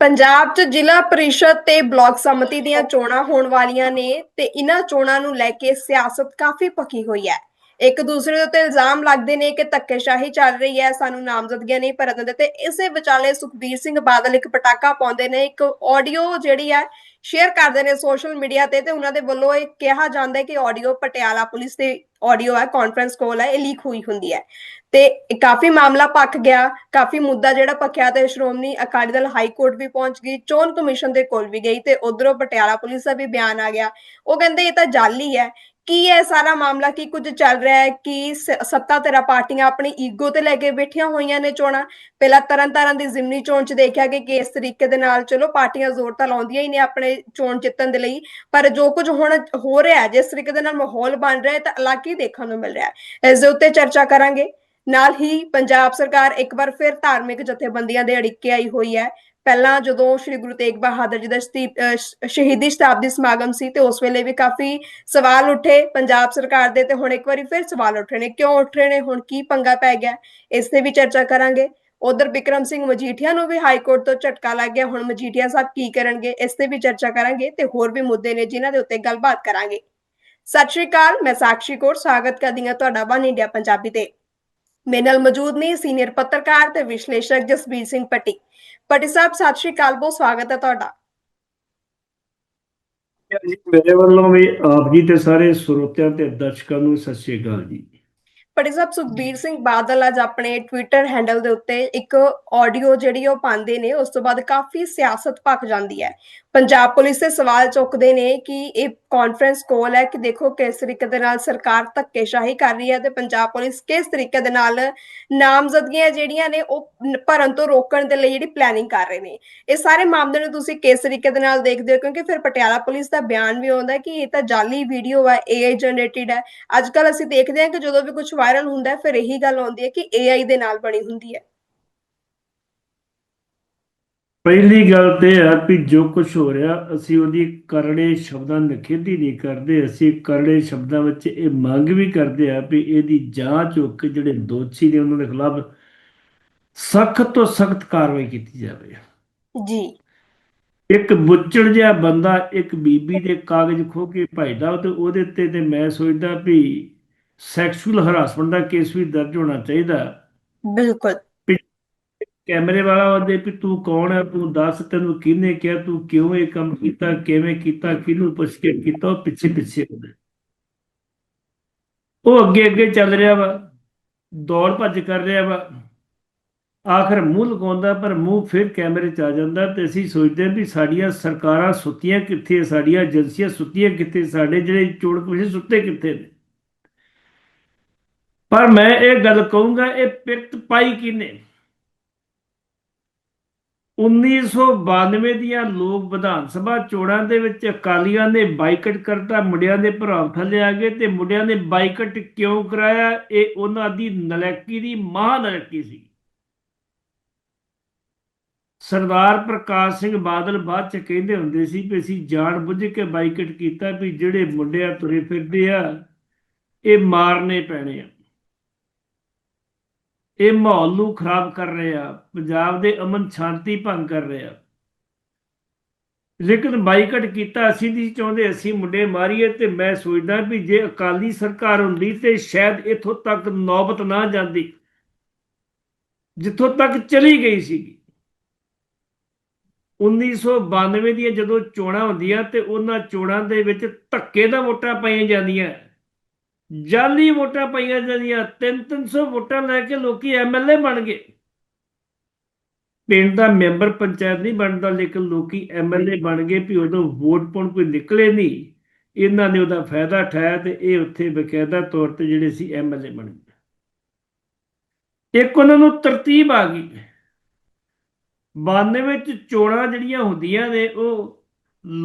ਪੰਜਾਬ 'ਚ ਜ਼ਿਲ੍ਹਾ ਪਰਿਸ਼ਦ ਤੇ ਬਲਾਕ ਸੰਮਤੀ ਦੀਆਂ ਚੋਣਾਂ ਹੋਣ ਵਾਲੀਆਂ ਨੇ ਤੇ ਇਹਨਾਂ ਚੋਣਾਂ ਨੂੰ ਲੈ ਕੇ ਸਿਆਸਤ ਕਾਫੀ ਪੱਕੀ ਹੋਈ ਹੈ। ਇੱਕ ਦੂਸਰੇ ਦੇ ਉੱਤੇ ਇਲਜ਼ਾਮ ਲੱਗਦੇ ਨੇ ਕਿ ਧੱਕੇਸ਼ਾਹੀ ਚੱਲ ਰਹੀ ਹੈ, ਸਾਨੂੰ ਨਾਮਜ਼ਦਗੀਆਂ ਨਹੀਂ ਭਰਨ ਦਿੰਦੇ ਤੇ ਇਸੇ ਵਿਚਾਲੇ ਸੁਖਬੀਰ ਸਿੰਘ ਬਾਦਲ ਇੱਕ ਪਟਾਕਾ ਪਾਉਂਦੇ ਨੇ, ਇੱਕ ਆਡੀਓ ਜਿਹੜੀ ਹੈ ਸ਼ੇਅਰ ਕਰਦੇ ਨੇ ਸੋਸ਼ਲ ਮੀਡੀਆ ਤੇ ਤੇ ਉਹਨਾਂ ਦੇ ਵੱਲੋਂ ਇਹ ਕਿਹਾ ਜਾਂਦਾ ਹੈ ਕਿ ਆਡੀਓ ਪਟਿਆਲਾ ਪੁਲਿਸ ਦੇ ਆਡੀਓ ਹੈ ਕਾਨਫਰੰਸ ਕਾਲ ਹੈ ਇਹ ਲੀਕ ਹੋਈ ਹੁੰਦੀ ਹੈ। ਤੇ ਕਾਫੀ ਮਾਮਲਾ ਪੱਕ ਗਿਆ, ਕਾਫੀ ਮੁੱਦਾ ਜਿਹੜਾ ਪੱਕਿਆ ਤੇ ਸ਼੍ਰੋਮਣੀ ਅਕਾਲੀ ਦਲ ਹਾਈ ਕੋਰਟ ਵੀ ਪਹੁੰਚ ਗਈ, ਚੋਣ ਕਮਿਸ਼ਨ ਦੇ ਕੋਲ ਵੀ ਗਈ ਤੇ ਉਧਰੋਂ ਪਟਿਆਲਾ ਪੁਲਿਸ ਦਾ ਵੀ ਬਿਆਨ ਆ ਗਿਆ। ਉਹ ਕਹਿੰਦੇ ਇਹ ਤਾਂ ਜਾਲੀ ਹੈ ਕੀ ਹੈ ਸਾਰਾ ਮਾਮਲਾ? ਕੀ ਕੁਝ ਚੱਲ ਰਿਹਾ ਹੈ? ਕਿ ਸੱਤਾ ਧਿਰਾਂ ਪਾਰਟੀਆਂ ਆਪਣੀ ਈਗੋ ਤੇ ਲੈ ਕੇ ਬੈਠੀਆਂ ਹੋਈਆਂ ਨੇ ਚੋਣਾਂ? ਪਹਿਲਾਂ ਤਰਨ ਤਾਰਨ ਦੀ ਜ਼ਿਮਨੀ ਚੋਣ ਚ ਦੇਖਿਆ ਕਿ ਕਿਸ ਤਰੀਕੇ ਦੇ ਨਾਲ ਚਲੋ ਪਾਰਟੀਆਂ ਜ਼ੋਰ ਤਾਂ ਲਾਉਂਦੀਆਂ ਹੀ ਨੇ ਆਪਣੇ ਚੋਣ ਜਿੱਤਣ ਦੇ ਲਈ, ਪਰ ਜੋ ਕੁਝ ਹੁਣ ਹੋ ਰਿਹਾ ਹੈ ਜਿਸ ਤਰੀਕੇ ਦੇ ਨਾਲ ਮਾਹੌਲ ਬਣ ਰਿਹਾ ਹੈ ਤਾਂ ਅਲੱਗ ਹੀ ਦੇਖਣ ਨੂੰ ਮਿਲ ਰਿਹਾ ਹੈ। ਇਸ ਦੇ ਉੱਤੇ ਚਰਚਾ ਕਰਾਂਗੇ। ਨਾਲ ਹੀ ਪੰਜਾਬ ਸਰਕਾਰ ਇੱਕ ਵਾਰ ਫਿਰ ਧਾਰਮਿਕ ਜਥੇਬੰਦੀਆਂ ਦੇ ਅੜਿੱਕੇ ਆਈ ਹੋਈ ਹੈ। ਪਹਿਲਾਂ ਜਦੋਂ ਸ੍ਰੀ ਗੁਰੂ ਤੇਗ ਬਹਾਦਰ ਜੀ ਦਾ ਸ਼ਤੀ- ਸ਼ਹੀਦੀ ਸ਼ਤਾਬਦੀ ਸਮਾਗਮ ਸੀ ਤੇ ਉਸ ਵੇਲੇ ਵੀ ਕਾਫੀ ਸਵਾਲ ਉੱਠੇ ਪੰਜਾਬ ਸਰਕਾਰ ਦੇ ਤੇ ਹੁਣ ਇੱਕ ਵਾਰੀ ਫਿਰ ਸਵਾਲ ਉੱਠ ਰਹੇ ਨੇ। ਕਿਉਂ ਉੱਠ ਰਹੇ ਨੇ? ਹੁਣ ਕੀ ਪੰਗਾ ਪੈ ਗਿਆ? ਇਸ ਤੇ ਵੀ ਚਰਚਾ ਕਰਾਂਗੇ। ਉਧਰ ਵਿਕਰਮ ਸਿੰਘ ਮਜੀਠੀਆ ਨੂੰ ਵੀ ਹਾਈ ਕੋਰਟ ਤੋਂ ਝਟਕਾ ਲੱਗ ਗਿਆ। ਹੁਣ ਮਜੀਠੀਆ ਸਾਹਿਬ ਕੀ ਕਰਨਗੇ? ਇਸ ਤੇ ਵੀ ਚਰਚਾ ਕਰਾਂਗੇ ਤੇ ਹੋਰ ਵੀ ਮੁੱਦੇ ਨੇ ਜਿਨ੍ਹਾਂ ਦੇ ਉੱਤੇ ਗੱਲਬਾਤ ਕਰਾਂਗੇ। ਸਤਿ ਸ਼੍ਰੀ ਅਕਾਲ, ਮੈਂ ਸਾਕਸ਼ੀ ਕੌਰ। ਸਵਾਗਤ ਕਰਦੀ ਹਾਂ ਤੁਹਾਡਾ ਵਨ ਇੰਡੀਆ ਪੰਜਾਬੀ ਤੇ। ਮੇਰੇ ਨਾਲ ਮੌਜੂਦ ਨੇ ਸੀਨੀਅਰ ਪੱਤਰਕਾਰ ਤੇ ਵਿਸ਼ਲੇਸ਼ਕ ਜਸਬੀਰ ਸਿੰਘ ਪੱਟੀ। ਪੱਟੀ ਸਾਹਿਬ ਸਤਿ ਸ਼੍ਰੀ ਅਕਾਲ ਬਹੁਤ ਸਵਾਗਤ ਹੈ ਤੁਹਾਡਾ। ਜੀ, ਮੇਰੇ ਵੱਲੋਂ ਵੀ ਆਪ ਜੀ ਤੇ ਸਾਰੇ ਸਰੋਤਿਆਂ ਤੇ ਦਰਸ਼ਕਾਂ ਨੂੰ ਸਤਿ ਸ਼੍ਰੀ ਅਕਾਲ ਜੀ। ਪੱਟੀ ਸਾਹਿਬ ਸੁਖਬੀਰ ਸਿੰਘ ਬਾਦਲ ਅੱਜ ਆਪਣੇ ਟਵਿੱਟਰ ਹੈਂਡਲ ਦੇ ਉੱਤੇ ਇੱਕ ਆਡੀਓ ਜਿਹੜੀ ਉਹ ਪਾਉਂਦੇ ਨੇ ਉਸ ਤੋਂ ਬਾਅਦ ਕਾਫੀ ਸਿਆਸਤ ਭਖ ਜਾਂਦੀ ਹੈ। ਪੰਜਾਬ ਪੁਲਿਸ ਤੇ ਸਵਾਲ ਚੁੱਕਦੇ ਨੇ ਕਿ ਇਹ ਕਾਨਫਰੰਸ ਕਾਲ ਹੈ ਕਿ ਦੇਖੋ ਕਿਸ ਤਰੀਕੇ ਦੇ ਨਾਲ ਸਰਕਾਰ ਧੱਕੇਸ਼ਾਹੀ ਕਰ ਰਹੀ ਹੈ ਤੇ ਪੰਜਾਬ ਪੁਲਿਸ ਕਿਸ ਤਰੀਕੇ ਦੇ ਨਾਲ ਨਾਮਜ਼ਦਗੀਆਂ ਜਿਹੜੀਆਂ ਨੇ ਉਹ ਭਰਨ ਤੋਂ ਰੋਕਣ ਦੇ ਲਈ ਜਿਹੜੀ ਪਲੈਨਿੰਗ ਕਰ ਰਹੇ ਨੇ। ਇਹ ਸਾਰੇ ਮਾਮਲੇ ਨੂੰ ਤੁਸੀਂ ਕਿਸ ਤਰੀਕੇ ਦੇ ਨਾਲ ਦੇਖਦੇ ਹੋ? ਕਿਉਂਕਿ ਫਿਰ ਪਟਿਆਲਾ ਪੁਲਿਸ ਦਾ ਬਿਆਨ ਵੀ ਆਉਂਦਾ ਕਿ ਇਹ ਤਾਂ ਜਾਲੀ ਵੀਡੀਓ ਹੈ AI ਜਨਰੇਟਿਡ ਹੈ। ਅੱਜ ਕੱਲ ਅਸੀਂ ਦੇਖਦੇ ਹਾਂ ਕਿ ਜਦੋਂ ਵੀ ਕੁਝ ਵਾਇਰਲ ਹੁੰਦਾ ਹੈ, ਫਿਰ ਇਹੀ ਗੱਲ ਆਉਂਦੀ ਹੈ ਕਿ AI ਦੇ ਨਾਲ ਬਣੀ ਹੁੰਦੀ ਹੈ। ਪਹਿਲੀ ਗੱਲ ਤੇ ਹੈ ਵੀ ਜੋ ਕੁਝ ਹੋ ਰਿਹਾ ਅਸੀਂ ਉਹਦੀ ਕਰੜੇ ਸ਼ਬਦਾਂ ਨਿਖੇਧੀ ਨਹੀਂ ਕਰਦੇ ਅਸੀਂ ਕਰੜੇ ਸ਼ਬਦਾਂ ਵਿੱਚ ਇਹ ਮੰਗ ਵੀ ਕਰਦੇ ਆ ਵੀ ਇਹਦੀ ਜਾਂਚ ਹੋ ਕੇ ਜਿਹੜੇ ਦੋਸ਼ੀ ਨੇ ਉਹਨਾਂ ਦੇ ਖਿਲਾਫ ਸਖਤ ਤੋਂ ਸਖਤ ਕਾਰਵਾਈ ਕੀਤੀ ਜਾਵੇ। ਜੀ। ਇੱਕ ਬੁੱਚੜ ਜਿਹਾ ਬੰਦਾ ਇੱਕ ਬੀਬੀ ਦੇ ਕਾਗਜ਼ ਖੋ ਕੇ ਭਜਦਾ ਤੇ ਉਹਦੇ ਤੇ ਤੇ ਮੈਂ ਸੋਚਦਾ ਵੀ ਸੈਕਸ਼ੂਅਲ ਹਰਾਸਮੈਂਟ ਦਾ ਕੇਸ ਵੀ ਦਰਜ ਹੋਣਾ ਚਾਹੀਦਾ। ਬਿਲਕੁਲ। ਕੈਮਰੇ ਵਾਲਾ ਉਹਦੇ ਵੀ ਤੂੰ ਕੌਣ ਹੈ? ਤੂੰ ਦੱਸ ਤੈਨੂੰ ਕਿਹਨੇ ਕਿਹਾ? ਤੂੰ ਕਿਉਂ ਇਹ ਕੰਮ ਕੀਤਾ? ਕਿਵੇਂ ਕੀਤਾ? ਕਿਹਨੂੰ ਪੁੱਛ ਕੇ ਕੀਤਾ? ਉਹ ਪਿੱਛੇ ਪਿੱਛੇ ਹੁੰਦਾ ਉਹ ਅੱਗੇ ਅੱਗੇ ਚੱਲ ਰਿਹਾ ਵਾ। ਦੌੜ ਭੱਜ ਕਰ ਰਿਹਾ ਵਾ। ਆਖਰ ਮੂੰਹ ਲਗਾਉਂਦਾ, ਪਰ ਮੂੰਹ ਫਿਰ ਕੈਮਰੇ 'ਚ ਆ ਜਾਂਦਾ ਤੇ ਅਸੀਂ ਸੋਚਦੇ ਹਾਂ ਵੀ ਸਾਡੀਆਂ ਸਰਕਾਰਾਂ ਸੁੱਤੀਆਂ ਕਿੱਥੇ ਸਾਡੀਆਂ ਏਜੰਸੀਆਂ ਸੁੱਤੀਆਂ ਕਿੱਥੇ? ਸਾਡੇ ਜਿਹੜੇ ਚੋਣ ਕਮਿਸ਼ਨ ਸੁੱਤੇ ਕਿੱਥੇ ਨੇ? ਪਰ ਮੈਂ ਇਹ ਗੱਲ ਕਹੂੰਗਾ, ਇਹ ਪਿਰਤ ਪਾਈ ਕਿਨੇ 1992 ਦੀਆਂ ਲੋਕ ਵਿਧਾਨ ਸਭਾ ਚੋਣਾਂ ਦੇ ਵਿੱਚ ਅਕਾਲੀਆਂ ਨੇ ਬਾਈਕਟ ਕਰਤਾ, ਮੁੰਡਿਆਂ ਦੇ ਪ੍ਰਭਾਵ ਥੱਲੇ ਆ ਗਏ ਤੇ ਮੁੰਡਿਆਂ ਨੇ ਬਾਈਕਟ ਕਿਉਂ ਕਰਾਇਆ? ਇਹ ਉਹਨਾਂ ਦੀ ਨਲੈਕੀ ਦੀ ਮਹਾਂ ਨਲੈਕੀ ਸੀ। ਸਰਦਾਰ ਪ੍ਰਕਾਸ਼ ਸਿੰਘ ਬਾਦਲ ਬਾਅਦ ਚ ਕਹਿੰਦੇ ਹੁੰਦੇ ਸੀ ਵੀ ਅਸੀਂ ਜਾਣ ਬੁੱਝ ਕੇ ਬਾਈਕਟ ਕੀਤਾ ਵੀ ਜਿਹੜੇ ਮੁੰਡਿਆਂ ਤੁਰੇ ਫਿਰਦੇ ਆ, ਇਹ ਮਾਰਨੇ ਪੈਣੇ ਆ। ਇਹ ਮਾਹੌਲ ਨੂੰ ਖਰਾਬ ਕਰ ਰਹੇ ਆ, ਪੰਜਾਬ ਦੇ ਅਮਨ ਸ਼ਾਂਤੀ ਭੰਗ ਕਰ ਰਹੇ ਆ। ਲੇਕਿਨ ਬਾਈਕਟ ਕੀਤਾ, ਅਸੀਂ ਨਹੀਂ ਚਾਹੁੰਦੇ, ਅਸੀਂ ਮੁੰਡੇ ਮਾਰੀਏ ਤੇ ਮੈਂ ਸੋਚਦਾ ਵੀ ਜੇ ਅਕਾਲੀ ਸਰਕਾਰ ਹੁੰਦੀ ਤੇ ਸ਼ਾਇਦ ਇਥੋਂ ਤੱਕ ਨੌਬਤ ਨਾ ਜਾਂਦੀ, ਜਿੱਥੋਂ ਤੱਕ ਚਲੀ ਗਈ ਸੀਗੀ। 1992 ਦੀਆਂ ਜਦੋਂ ਚੋਣਾਂ ਹੁੰਦੀਆਂ ਤੇ ਉਹਨਾਂ ਚੋਣਾਂ ਦੇ ਵਿੱਚ ਧੱਕੇ ਦਾ ਵੋਟਾਂ ਪਾਈਆਂ ਜਾਂਦੀਆਂ। ਜਾਲੀ ਵੋਟਾਂ ਪਾਈਆਂ ਜਾਂਦੀਆਂ 3-300 ਵੋਟਾਂ ਲੈ ਕੇ ਲੋਕੀ ਐਮਐਲਏ ਬਣ ਗਏ। ਪਿੰਡ ਦਾ ਮੈਂਬਰ ਪੰਚਾਇਤ ਨਹੀਂ ਬਣਦਾ, ਲੇਕਿਨ ਲੋਕੀ ਐਮਐਲਏ ਬਣ ਗਏ ਵੀ ਉਦੋਂ ਵੋਟ ਪਾਉਣ ਕੋਈ ਨਿਕਲੇ ਨਹੀਂ। ਇਹਨਾਂ ਨੇ ਉਹਦਾ ਫਾਇਦਾ ਉਠਾਇਆ ਤੇ ਇਹ ਉੱਥੇ ਬਕਾਇਦਾ ਤੌਰ ਤੇ ਜਿਹੜੇ ਸੀ ਐਮਐਲਏ ਬਣ ਗਏ। ਇੱਕ ਉਹਨਾਂ ਨੂੰ ਤਰਤੀਬ ਆ ਗਈ। 92 ਵਿੱਚ ਚੋਣਾਂ ਜਿਹੜੀਆਂ ਹੁੰਦੀਆਂ ਨੇ, ਉਹ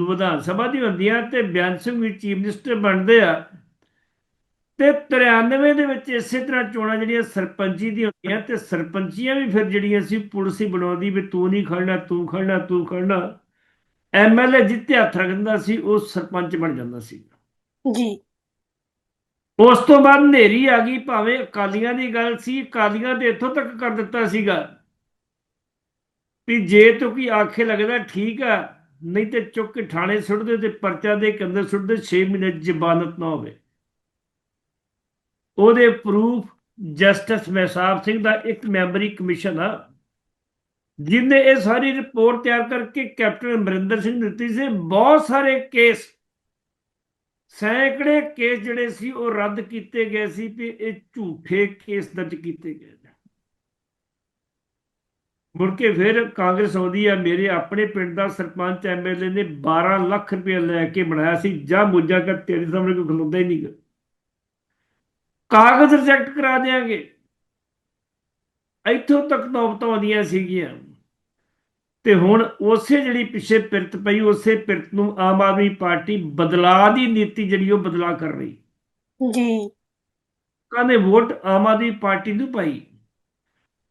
ਵਿਧਾਨ ਸਭਾ ਦੀ ਹੁੰਦੀਆਂ ਤੇ ਬਿਆਨ ਸਿੰਘ ਵੀ ਚੀਫ ਮਿਨਿਸਟਰ ਬਣਦੇ ਆ। ਤੇ 93 ਦੇ ਵਿੱਚ ਇਸੇ ਤਰ੍ਹਾਂ ਚੋਣਾਂ ਜਿਹੜੀਆਂ ਸਰਪੰਚੀ ਦੀਆਂ ਹੁੰਦੀਆਂ ਤੇ ਸਰਪੰਚੀਆਂ ਵੀ ਫਿਰ ਜਿਹੜੀਆਂ ਸੀ ਪੁਲਿਸ ਹੀ ਬਣਾਉਂਦੀ ਵੀ ਤੂੰ ਨਹੀਂ ਖੜਨਾ ਤੂੰ ਖੜਨਾ ਤੂੰ ਖੜਨਾ। ਐਮਐਲਏ ਜਿੱਤੇ ਹੱਥ ਰੱਖਦਾ ਸੀ ਉਹ ਸਰਪੰਚ ਬਣ ਜਾਂਦਾ ਸੀ। ਜੀ। ਉਸ ਤੋਂ ਬਾਅਦ ਹਨੇਰੀ ਆ ਗਈ ਭਾਵੇਂ ਅਕਾਲੀਆਂ ਦੀ ਗੱਲ ਸੀ ਅਕਾਲੀਆਂ ਤੇ ਇੱਥੋਂ ਤੱਕ ਕਰ ਦਿੱਤਾ ਸੀਗਾ। ਵੀ ਜੇ ਤੂੰ ਕੋਈ ਆਖੇ ਲੱਗਦਾ ਠੀਕ ਆ ਨਹੀਂ ਤੇ ਚੁੱਕ ਕੇ ਥਾਣੇ ਸੁੱਟ ਦੇ ਤੇ ਪਰਚਾ ਦੇ ਕੇ ਅੰਦਰ ਸੁੱਟ ਦੇ 6 ਮਹੀਨੇ ਦੀ ਜ਼ਮਾਨਤ ਨਾ ਹੋਵੇ। ਉਹਦੇ ਪ੍ਰੂਫ ਜਸਟਿਸ ਮਹਿਸਾਬ ਸਿੰਘ ਦਾ ਇੱਕ ਮੈਂਬਰੀ ਕਮਿਸ਼ਨ ਆ, ਜਿਨੇ ਇਹ ਸਾਰੀ ਰਿਪੋਰਟ ਤਿਆਰ ਕਰਕੇ ਕੈਪਟਨ ਅਮਰਿੰਦਰ ਸਿੰਘ ਨੂੰ ਦਿੱਤੀ ਸੀ, ਬਹੁਤ ਸਾਰੇ ਕੇਸ ਸੈਂਕੜੇ ਕੇਸ ਜਿਹੜੇ ਸੀ ਉਹ ਰੱਦ ਕੀਤੇ ਗਏ ਸੀ ਵੀ ਇਹ ਝੂਠੇ ਕੇਸ ਦਰਜ ਕੀਤੇ ਗਏ ਨੇ ਮੁੜ ਕੇ ਫਿਰ ਕਾਂਗਰਸ ਆਉਂਦੀ ਆ, ਮੇਰੇ ਆਪਣੇ ਪਿੰਡ ਦਾ ਸਰਪੰਚ ਐਮਐਲਏ ਨੇ 12 ਲੱਖ ਰੁਪਏ ਲੈ ਕੇ ਬਣਾਇਆ ਸੀ, ਜਾਂ ਮੁੱਜਾ ਕਰ ਤੇਰੇ ਸਾਹਮਣੇ ਕੋਈ ਖਲੋਂਦਾ ਹੀ ਨਹੀਂ ਗਾ। ਕਾਗਜ਼ ਰਿਜੈਕਟ ਕਰਾ ਦੇਾਂਗੇ ਇੱਥੋਂ ਤੱਕ ਨੌਬਤਾਂ ਆਉਂਦੀਆਂ ਸੀਗੀਆਂ। ਤੇ ਹੁਣ ਉਸੇ ਜਿਹੜੀ ਪਿੱਛੇ ਪਿਰਤ ਪਈ ਉਸੇ ਪਿਰਤ ਨੂੰ ਆਮ ਆਦਮੀ ਪਾਰਟੀ ਬਦਲਾਅ ਦੀ ਨੀਤੀ ਜਿਹੜੀ ਉਹ ਬਦਲਾ ਕਰ ਰਹੀ। ਜੀ। ਨੇ ਵੋਟ ਆਮ ਆਦਮੀ ਪਾਰਟੀ ਨੂੰ ਪਾਈ।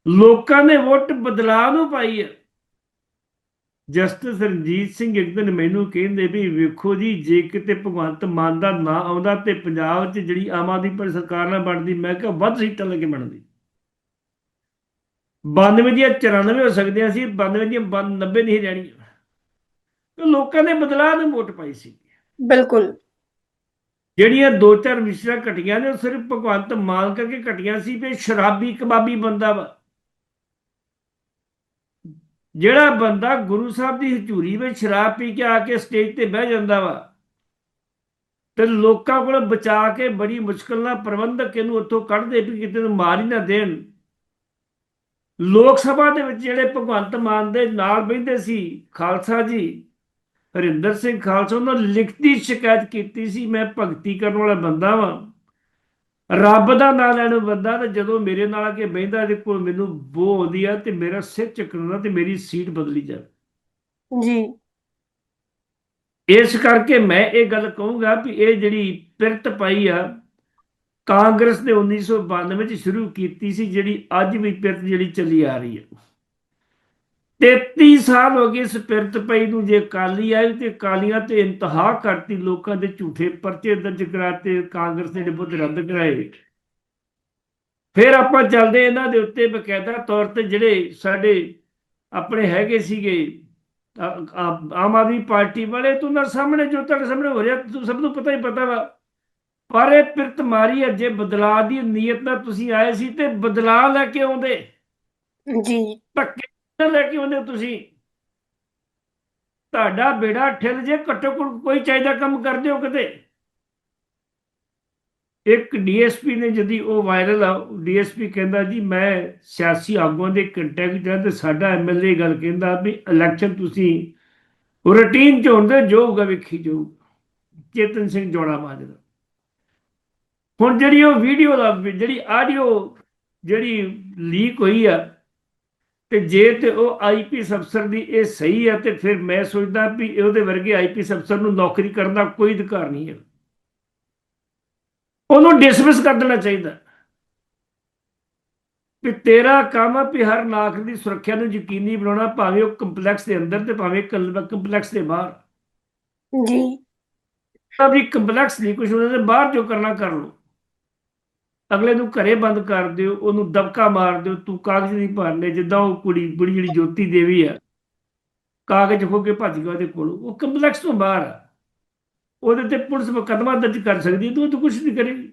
ਲੋਕਾਂ ਨੇ ਵੋਟ ਬਦਲਾਅ ਨੂੰ ਪਾਈ ਹੈ। ਜਸਟਿਸ ਰਣਜੀਤ ਸਿੰਘ ਇੱਕ ਦਿਨ ਮੈਨੂੰ ਕਹਿੰਦੇ ਵੀ ਵੇਖੋ ਜੀ ਜੇ ਕਿਤੇ ਭਗਵੰਤ ਮਾਨ ਦਾ ਨਾਂ ਆਉਂਦਾ ਤੇ ਪੰਜਾਬ 'ਚ ਜਿਹੜੀ ਆਮ ਆਦਮੀ ਪਾਰਟੀ ਸਰਕਾਰ ਨਾਲ ਬਣਦੀ ਮੈਂ ਕਿਹਾ ਵੱਧ ਸੀਟਾਂ ਲੈ ਕੇ ਬਣਦੀ। 92 ਦੀਆਂ 94 ਹੋ ਸਕਦੀਆਂ ਸੀ 92 ਦੀਆਂ 90 ਨਹੀਂ ਰਹਿਣੀਆਂ। ਤੇ ਲੋਕਾਂ ਨੇ ਬਦਲਾਅ ਨੂੰ ਵੋਟ ਪਾਈ ਸੀ। ਬਿਲਕੁਲ। ਜਿਹੜੀਆਂ ਦੋ ਚਾਰ ਮਿਸਰਾਂ ਘਟੀਆਂ ਨੇ ਉਹ ਸਿਰਫ ਭਗਵੰਤ ਮਾਨ ਕਰਕੇ ਘਟੀਆਂ ਸੀ ਵੀ ਸ਼ਰਾਬੀ ਕਬਾਬੀ ਬੰਦਾ ਵਾ। ਜਿਹੜਾ ਬੰਦਾ ਗੁਰੂ ਸਾਹਿਬ ਦੀ ਹਜ਼ੂਰੀ ਵਿੱਚ ਸ਼ਰਾਬ ਪੀ ਕੇ ਆ ਕੇ ਸਟੇਜ ਤੇ ਬਹਿ ਜਾਂਦਾ ਵਾ ਤੇ ਲੋਕਾਂ ਕੋਲ ਬਚਾ ਕੇ ਬੜੀ ਮੁਸ਼ਕਲ ਨਾਲ ਪ੍ਰਬੰਧਕ ਇਹਨੂੰ ਉੱਥੋਂ ਕੱਢਦੇ ਵੀ ਕਿਤੇ ਨੂੰ ਮਾਰ ਹੀ ਨਾ ਦੇਣ। ਲੋਕ ਸਭਾ ਦੇ ਵਿੱਚ ਜਿਹੜੇ ਭਗਵੰਤ ਮਾਨ ਦੇ ਨਾਲ ਬਹਿੰਦੇ ਸੀ, ਖਾਲਸਾ ਜੀ, ਹਰਿੰਦਰ ਸਿੰਘ ਖਾਲਸਾ, ਉਹਨਾਂ ਲਿਖਤੀ ਸ਼ਿਕਾਇਤ ਕੀਤੀ ਸੀ, ਮੈਂ ਭਗਤੀ ਕਰਨ ਵਾਲਾ ਬੰਦਾ ਵਾਂ। ਰੱਬ ਦਾ ਨਾਮ ਲੈਣ ਵਾਲਾ ਬੰਦਾ ਤੇ ਜਦੋਂ ਮੇਰੇ ਨਾਲ ਆ ਕੇ ਬਹਿੰਦਾ ਤੇ ਕੋਲ ਮੈਨੂੰ ਬੋ ਆਉਂਦੀ ਆ ਤੇ ਮੇਰਾ ਸਿਰ ਚੱਕਣਾ ਤੇ ਮੇਰੀ ਸੀਟ ਬਦਲੀ ਜਾਵੇ। ਜੀ। ਇਸ ਕਰਕੇ ਮੈਂ ਇਹ ਗੱਲ ਕਹੂੰਗਾ ਵੀ ਇਹ ਜਿਹੜੀ ਪਿਰਤ ਪਾਈ ਆ ਕਾਂਗਰਸ ਨੇ 1992 ਚ ਸ਼ੁਰੂ ਕੀਤੀ ਸੀ ਜਿਹੜੀ ਅੱਜ ਵੀ ਪਿਰਤ ਜਿਹੜੀ ਚੱਲੀ ਆ ਰਹੀ ਹੈ 33 ਸਾਲ ਹੋ ਗਏ ਇਸ ਪਿਰਤ ਪਈ ਨੂੰ ਜੇ ਕਾਲੀ ਆਈ ਤੇ ਕਾਲੀਆਂ ਤੇ ਇੰਤਹਾ ਕਰਤੀ ਲੋਕਾਂ ਦੇ ਝੂਠੇ ਪਰਚੇ ਦਰਜ ਕਰਾਤੇ ਕਾਂਗਰਸ ਨੇ ਬੁੱਧ ਰੱਦ ਕਰਾਏ। ਫਿਰ ਆਪਾਂ ਚੱਲਦੇ ਇਹਨਾਂ ਦੇ ਉੱਤੇ ਬਕਾਇਦਾ ਤੌਰ ਤੇ ਜਿਹੜੇ ਸਾਡੇ ਆਪਣੇ ਹੈਗੇ ਸੀਗੇ ਆਮ ਆਦਮੀ ਪਾਰਟੀ ਵਾਲੇ ਤੁਹਾਨੂੰ ਸਾਹਮਣੇ ਜੋ ਤੁਹਾਡੇ ਸਾਹਮਣੇ ਹੋ ਰਿਹਾ ਤੁ- ਸਭ ਨੂੰ ਪਤਾ ਹੀ ਪਤਾ ਵਾ। ਪਰ ਇਹ ਪਿਰਤ ਮਾਰੀ ਹੈ ਜੇ ਬਦਲਾਅ ਦੀ ਨੀਅਤ ਨਾਲ ਤੁਸੀਂ ਆਏ ਸੀ ਤੇ ਬਦਲਾਅ ਲੈ ਕੇ ਆਉਂਦੇ। ਜੀ। ਧੱਕੇ ਲੈ ਕੇ ਆਉਂਦੇ ਤੁਸੀਂ। ਤੁਹਾਡਾ ਬੇੜਾ ਠਿਲ ਜੇ, ਘੱਟੋ ਘੱਟ ਕੋਈ ਚਾਹੀਦਾ ਕੰਮ ਕਰਦੇ ਹੋ ਕਿਤੇ? ਇੱਕ ਡੀਐਸਪੀ ਨੇ ਜਦੀ ਉਹ ਵਾਇਰਲ ਆ ਡੀਐਸਪੀ ਕਹਿੰਦਾ ਜੀ, ਮੈਂ ਸਿਆਸੀ ਆਗੂਆਂ ਦੇ ਕੰਟੈਕਟ ਜਾਂ ਤੇ ਸਾਡਾ ਐਮਐਲਏ ਗੱਲ ਕਹਿੰਦਾ ਵੀ ਇਲੈਕਸ਼ਨ ਤੁਸੀਂ ਰੂਟੀਨ ਚ ਹੁੰਦੇ ਜੋ ਵੇਖੀ ਜਾਊਗਾ। ਚੇਤਨ ਸਿੰਘ ਜੋੜਾ ਮਾਜਰਾ। ਹੁਣ ਜਿਹੜੀ ਉਹ ਵੀਡੀਓ ਦਾ, ਜਿਹੜੀ ਆਡੀਓ ਜਿਹੜੀ ਲੀਕ ਹੋਈ ਆ ਤੇ ਜੇ ਤੇ ਉਹ ਆਈਪੀਐਸ ਅਫਸਰ ਦੀ ਇਹ ਸਹੀ ਹੈ ਤੇ ਫਿਰ ਮੈਂ ਸੋਚਦਾ ਵੀ ਉਹਦੇ ਵਰਗੇ ਆਈਪੀਐਸ ਅਫਸਰ ਨੂੰ ਨੌਕਰੀ ਕਰਨ ਦਾ ਕੋਈ ਅਧਿਕਾਰ ਨਹੀਂ ਹੈ। ਉਹਨੂੰ ਡਿਸਮਿਸ ਕਰ ਦੇਣਾ ਚਾਹੀਦਾ। ਵੀ ਤੇਰਾ ਕੰਮ ਆ ਵੀ ਹਰ ਨਾਗਰਿਕ ਦੀ ਸੁਰੱਖਿਆ ਨੂੰ ਯਕੀਨੀ ਬਣਾਉਣਾ ਭਾਵੇਂ ਉਹ ਕੰਪਲੈਕਸ ਦੇ ਅੰਦਰ ਤੇ ਭਾਵੇਂ ਕੰਪਲੈਕਸ ਦੇ ਬਾਹਰ। ਜੀ। ਤਾਂ ਵੀ ਕੰਪਲੈਕਸ ਨਹੀਂ ਕੁਝ ਉਹਨਾਂ ਦੇ ਬਾਹਰ ਜੋ ਕਰਨਾ ਕਰ ਲਓ। ਅਗਲੇ ਨੂੰ ਘਰੇ ਬੰਦ ਕਰ ਦਿਓ, ਉਹਨੂੰ ਦਬਕਾ ਮਾਰ ਦਿਓ, ਤੂੰ ਕਾਗਜ਼ ਨਹੀਂ ਭਰਨੇ, ਜਿੱਦਾਂ ਉਹ ਕੁੜੀ ਕੁੜੀ ਜਿਹੜੀ ਜੋਤੀ ਦੇਵੀ ਆ, ਕਾਗਜ਼ ਹੋ ਕੇ ਭੱਜ ਗਿਆ ਉਹਦੇ ਕੋਲ। ਉਹ ਕੰਪਲੈਕਸ ਤੋਂ ਬਾਹਰ ਆ। ਉਹਦੇ ਤੇ ਪੁਲਿਸ ਮੁਕੱਦਮਾ ਦਰਜ ਕਰ ਸਕਦੀ ਹੈ, ਤੂੰ ਤਾਂ ਕੁਝ ਨਹੀਂ ਕਰੇਗੀ।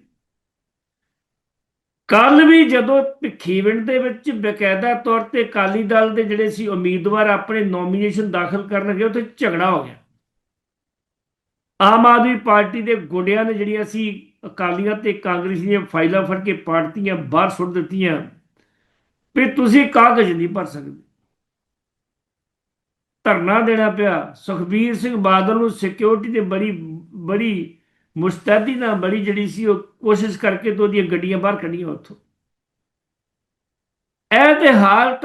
ਕੱਲ ਵੀ ਜਦੋਂ ਭਿੱਖੀਵਿੰਡ ਦੇ ਵਿੱਚ ਬਕਾਇਦਾ ਤੌਰ ਤੇ ਅਕਾਲੀ ਦਲ ਦੇ ਜਿਹੜੇ ਸੀ ਉਮੀਦਵਾਰ ਆਪਣੇ ਨੋਮੀਨੇਸ਼ਨ ਦਾਖਲ ਕਰਨ ਗਏ ਉੱਥੇ ਝਗੜਾ ਹੋ ਗਿਆ। ਆਮ ਆਦਮੀ ਪਾਰਟੀ ਦੇ ਗੁੰਡਿਆਂ ਨੇ ਜਿਹੜੀਆਂ ਸੀ ਅਕਾਲੀਆਂ ਤੇ ਕਾਂਗਰਸ ਦੀਆਂ ਫਾਈਲਾਂ ਫੜ ਕੇ ਪਾਰਟੀਆਂ ਬਾਹਰ ਸੁੱਟ ਦਿੱਤੀਆਂ। ਵੀ ਤੁਸੀਂ ਕਾਗਜ਼ ਨਹੀਂ ਭਰ ਸਕਦੇ। ਧਰਨਾ ਦੇਣਾ ਪਿਆ। ਸੁਖਬੀਰ ਸਿੰਘ ਬਾਦਲ ਨੂੰ ਸਿਕਿਉਰਿਟੀ ਦੇ ਬੜੀ ਬੜੀ ਮੁਸਤੈਦੀ ਨਾਲ ਬੜੀ ਜਿਹੜੀ ਸੀ ਉਹ ਕੋਸ਼ਿਸ਼ ਕਰਕੇ ਤੋਂ ਉਹਦੀਆਂ ਗੱਡੀਆਂ ਬਾਹਰ ਕੱਢੀਆਂ ਉੱਥੋਂ। ਇਹ ਤੇ ਹਾਲਤ